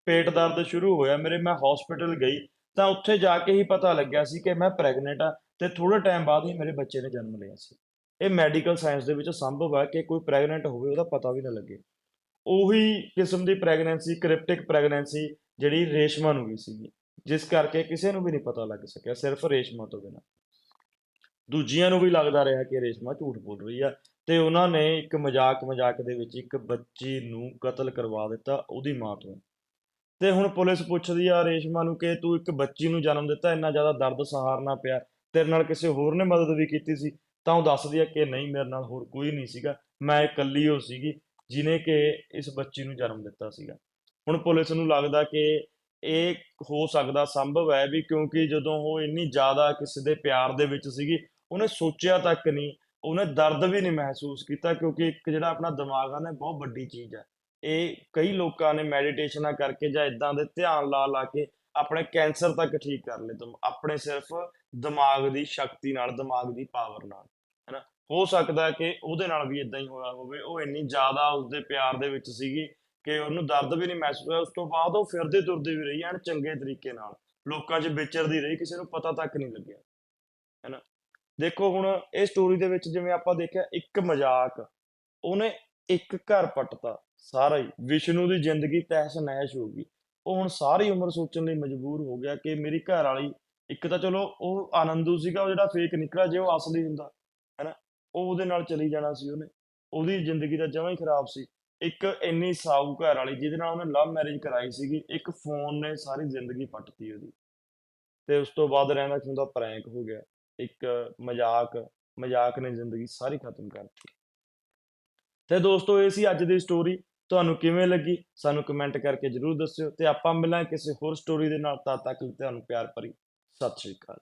ਪੇਟ ਦਰਦ ਸ਼ੁਰੂ ਹੋਇਆ, ਮੇਰੇ ਮੈਂ ਹਸਪੀਟਲ ਗਈ। ਤਾਂ ਉੱਥੇ ਜਾ ਕੇ ਹੀ ਪਤਾ ਲੱਗਿਆ ਸੀ ਕਿ ਮੈਂ ਪ੍ਰੈਗਨੈਂਟ ਆ ਤੇ ਥੋੜੇ ਟਾਈਮ ਬਾਅਦ ਹੀ ਮੇਰੇ ਬੱਚੇ ਨੇ ਜਨਮ ਲਿਆ ਸੀ। ਇਹ ਮੈਡੀਕਲ ਸਾਇੰਸ ਦੇ ਵਿੱਚ ਸੰਭਵ ਹੈ ਕਿ ਕੋਈ ਪ੍ਰੈਗਨੈਂਟ ਹੋਵੇ, ਉਹਦਾ ਪਤਾ ਵੀ ਨਾ ਲੱਗੇ। ਉਹੀ ਕਿਸਮ ਦੀ ਪ੍ਰੈਗਨੈਂਸੀ ਕ੍ਰਿਪਟਿਕ ਪ੍ਰੈਗਨੈਂਸੀ ਜਿਹੜੀ ਰੇਸ਼ਮਾ ਨੂੰ ਵੀ ਸੀਗੀ। ਜਿਸ ਕਰਕੇ ਕਿਸੇ ਨੂੰ ਵੀ ਨਹੀਂ ਪਤਾ ਲੱਗ ਸਕਿਆ, ਸਿਰਫ ਰੇਸ਼ਮਾ ਤੋਂ ਬਿਨਾਂ। ਦੂਜਿਆਂ ਨੂੰ ਵੀ ਲੱਗਦਾ ਰਿਹਾ ਕਿ ਰੇਸ਼ਮਾ ਝੂਠ ਬੋਲ ਰਹੀ ਆ ਤੇ ਉਹਨਾਂ ਨੇ ਇੱਕ ਮਜ਼ਾਕ ਮਜ਼ਾਕ ਦੇ ਵਿੱਚ ਇੱਕ ਬੱਚੀ ਨੂੰ ਕਤਲ ਕਰਵਾ ਦਿੱਤਾ ਉਹਦੀ ਮਾਂ ਤੋਂ। ਤੇ ਹੁਣ ਪੁਲਿਸ ਪੁੱਛਦੀ ਆ ਰੇਸ਼ਮਾ ਨੂੰ ਕਿ ਤੂੰ ਇੱਕ ਬੱਚੀ ਨੂੰ ਜਨਮ ਦਿੱਤਾ, ਇੰਨਾ ਜ਼ਿਆਦਾ ਦਰਦ ਸਹਾਰਨਾ ਪਿਆ, ਤੇਰੇ ਨਾਲ ਕਿਸੇ ਹੋਰ ਨੇ ਮਦਦ ਵੀ ਕੀਤੀ ਸੀ? ਤਾਂ ਉਹ ਦੱਸਦੀ ਆ ਕਿ ਨਹੀਂ, ਮੇਰੇ ਨਾਲ ਹੋਰ ਕੋਈ ਨਹੀਂ ਸੀਗਾ, ਮੈਂ ਇਕੱਲੀ ਹੋ ਸੀਗੀ ਜਿਨੇ ਕਿ ਇਸ ਬੱਚੀ ਨੂੰ ਜਨਮ ਦਿੱਤਾ ਸੀਗਾ। ਹੁਣ ਪੁਲਿਸ ਨੂੰ ਲੱਗਦਾ ਕਿ ਇਹ ਹੋ ਸਕਦਾ ਸੰਭਵ ਹੈ ਵੀ ਕਿਉਂਕਿ ਜਦੋਂ ਉਹ ਇੰਨੀ ਜ਼ਿਆਦਾ ਕਿਸੇ ਦੇ ਪਿਆਰ ਦੇ ਵਿੱਚ ਸੀਗੀ, ਉਹਨੇ ਸੋਚਿਆ ਤੱਕ ਨਹੀਂ, ਉਹਨੇ ਦਰਦ ਵੀ ਨਹੀਂ ਮਹਿਸੂਸ ਕੀਤਾ ਕਿਉਂਕਿ ਇੱਕ ਜਿਹੜਾ ਆਪਣਾ ਦਿਮਾਗ ਆ ਨਾ ਬਹੁਤ ਵੱਡੀ ਚੀਜ਼ ਹੈ। ਇਹ ਕਈ ਲੋਕਾਂ ਨੇ ਮੈਡੀਟੇਸ਼ਨਾਂ ਕਰਕੇ ਜਾਂ ਇਦਾਂ ਦੇ ਧਿਆਨ ਲਾ ਲਾ ਕੇ ਆਪਣੇ ਕੈਂਸਰ ਤੱਕ ਠੀਕ ਕਰ ਲਏ ਤੁਮ ਆਪਣੇ ਸਿਰਫ ਦਿਮਾਗ ਦੀ ਸ਼ਕਤੀ ਨਾਲ, ਦਿਮਾਗ ਦੀ ਪਾਵਰ ਨਾਲ, ਹੈਨਾ। ਹੋ ਸਕਦਾ ਕਿ ਉਹਦੇ ਨਾਲ ਵੀ ਇਦਾਂ ਹੀ ਹੋਇਆ ਹੋਵੇ, ਉਹ ਇੰਨੀ ਜ਼ਿਆਦਾ ਉਸਦੇ ਪਿਆਰ ਦੇ ਵਿੱਚ ਸੀਗੀ ਕਿ ਉਹਨੂੰ ਦਰਦ ਵੀ ਨਹੀਂ ਮਹਿਸੂਸ ਹੋਇਆ। ਉਸ ਤੋਂ ਬਾਅਦ ਉਹ ਫਿਰਦੇ ਤੁਰਦੇ ਵੀ ਰਹੀ ਐਨ ਚੰਗੇ ਤਰੀਕੇ ਨਾਲ। ਲੋਕਾਂ 'ਚ ਵਿਚਰਦੀ ਰਹੀ, ਕਿਸੇ ਨੂੰ ਪਤਾ ਤੱਕ ਨਹੀਂ ਲੱਗਿਆ। ਹੈਨਾ? ਦੇਖੋ ਹੁਣ ਇਹ ਸਟੋਰੀ ਦੇ ਵਿੱਚ ਜਿਵੇਂ ਆਪਾਂ ਦੇਖਿਆ, ਇੱਕ ਮਜ਼ਾਕ, ਉਹਨੇ ਇੱਕ ਘਰ ਪੱਟਤਾ ਸਾਰਾ ਹੀ। ਵਿਸ਼ਨੂੰ ਦੀ ਜ਼ਿੰਦਗੀ ਤਹਿਸ ਨਹਿਸ਼ ਹੋ ਗਈ। ਉਹ ਹੁਣ ਸਾਰੀ ਉਮਰ ਸੋਚਣ ਲਈ ਮਜਬੂਰ ਹੋ ਗਿਆ ਕਿ ਮੇਰੀ ਘਰ ਵਾਲੀ ਇੱਕ ਤਾਂ ਚਲੋ ਉਹ ਆਨੰਦੂ ਸੀਗਾ, ਉਹ ਜਿਹੜਾ ਫੇਕ ਨਿਕਲਾ ਜੇ ਉਹ ਅਸਲੀ ਹੁੰਦਾ। ਹੈਨਾ? ਉਹ ਉਹਦੇ ਨਾਲ ਚਲੀ ਜਾਣਾ ਸੀ ਉਹਨੇ। ਉਹਦੀ ਜ਼ਿੰਦਗੀ ਦਾ ਜਮਾਂ ਹੀ ਖਰਾਬ ਸੀ। ਇੱਕ ਇੰਨੀ ਸਾਊ ਘਰ ਵਾਲੀ ਜਿਹਦੇ ਨਾਲ ਉਹਨੇ ਲਵ ਮੈਰਿਜ ਕਰਾਈ ਸੀਗੀ, ਇੱਕ ਫੋਨ ਨੇ ਸਾਰੀ ਜ਼ਿੰਦਗੀ ਪੱਟਤੀ ਉਹਦੀ। ਤੇ ਉਸ ਤੋਂ ਬਾਅਦ ਰਹਿੰਦਾ ਖੁੰਦਾ ਪ੍ਰੈਂਕ ਹੋ ਗਿਆ। ਇੱਕ ਮਜ਼ਾਕ ਮਜ਼ਾਕ ਨੇ ਜ਼ਿੰਦਗੀ ਸਾਰੀ ਖਤਮ ਕਰਤੀ। ਤੇ ਦੋਸਤੋ, ਇਹ ਸੀ ਅੱਜ ਦੀ ਸਟੋਰੀ ਤੁਹਾਨੂੰ ਕਿਵੇਂ ਲੱਗੀ? ਸਾਨੂੰ ਕਮੈਂਟ ਕਰਕੇ ਜਰੂਰ ਦੱਸਿਓ। ਤੇ ਆਪਾਂ ਮਿਲਾਂ ਕਿਸੇ ਹੋਰ ਸਟੋਰੀ ਦੇ ਨਾਲ। ਤਦ ਤੱਕ ਲਈ ਤੁਹਾਨੂੰ ਪਿਆਰ ਭਰੀ। ਸਤਿ ਸ਼੍ਰੀ ਅਕਾਲ।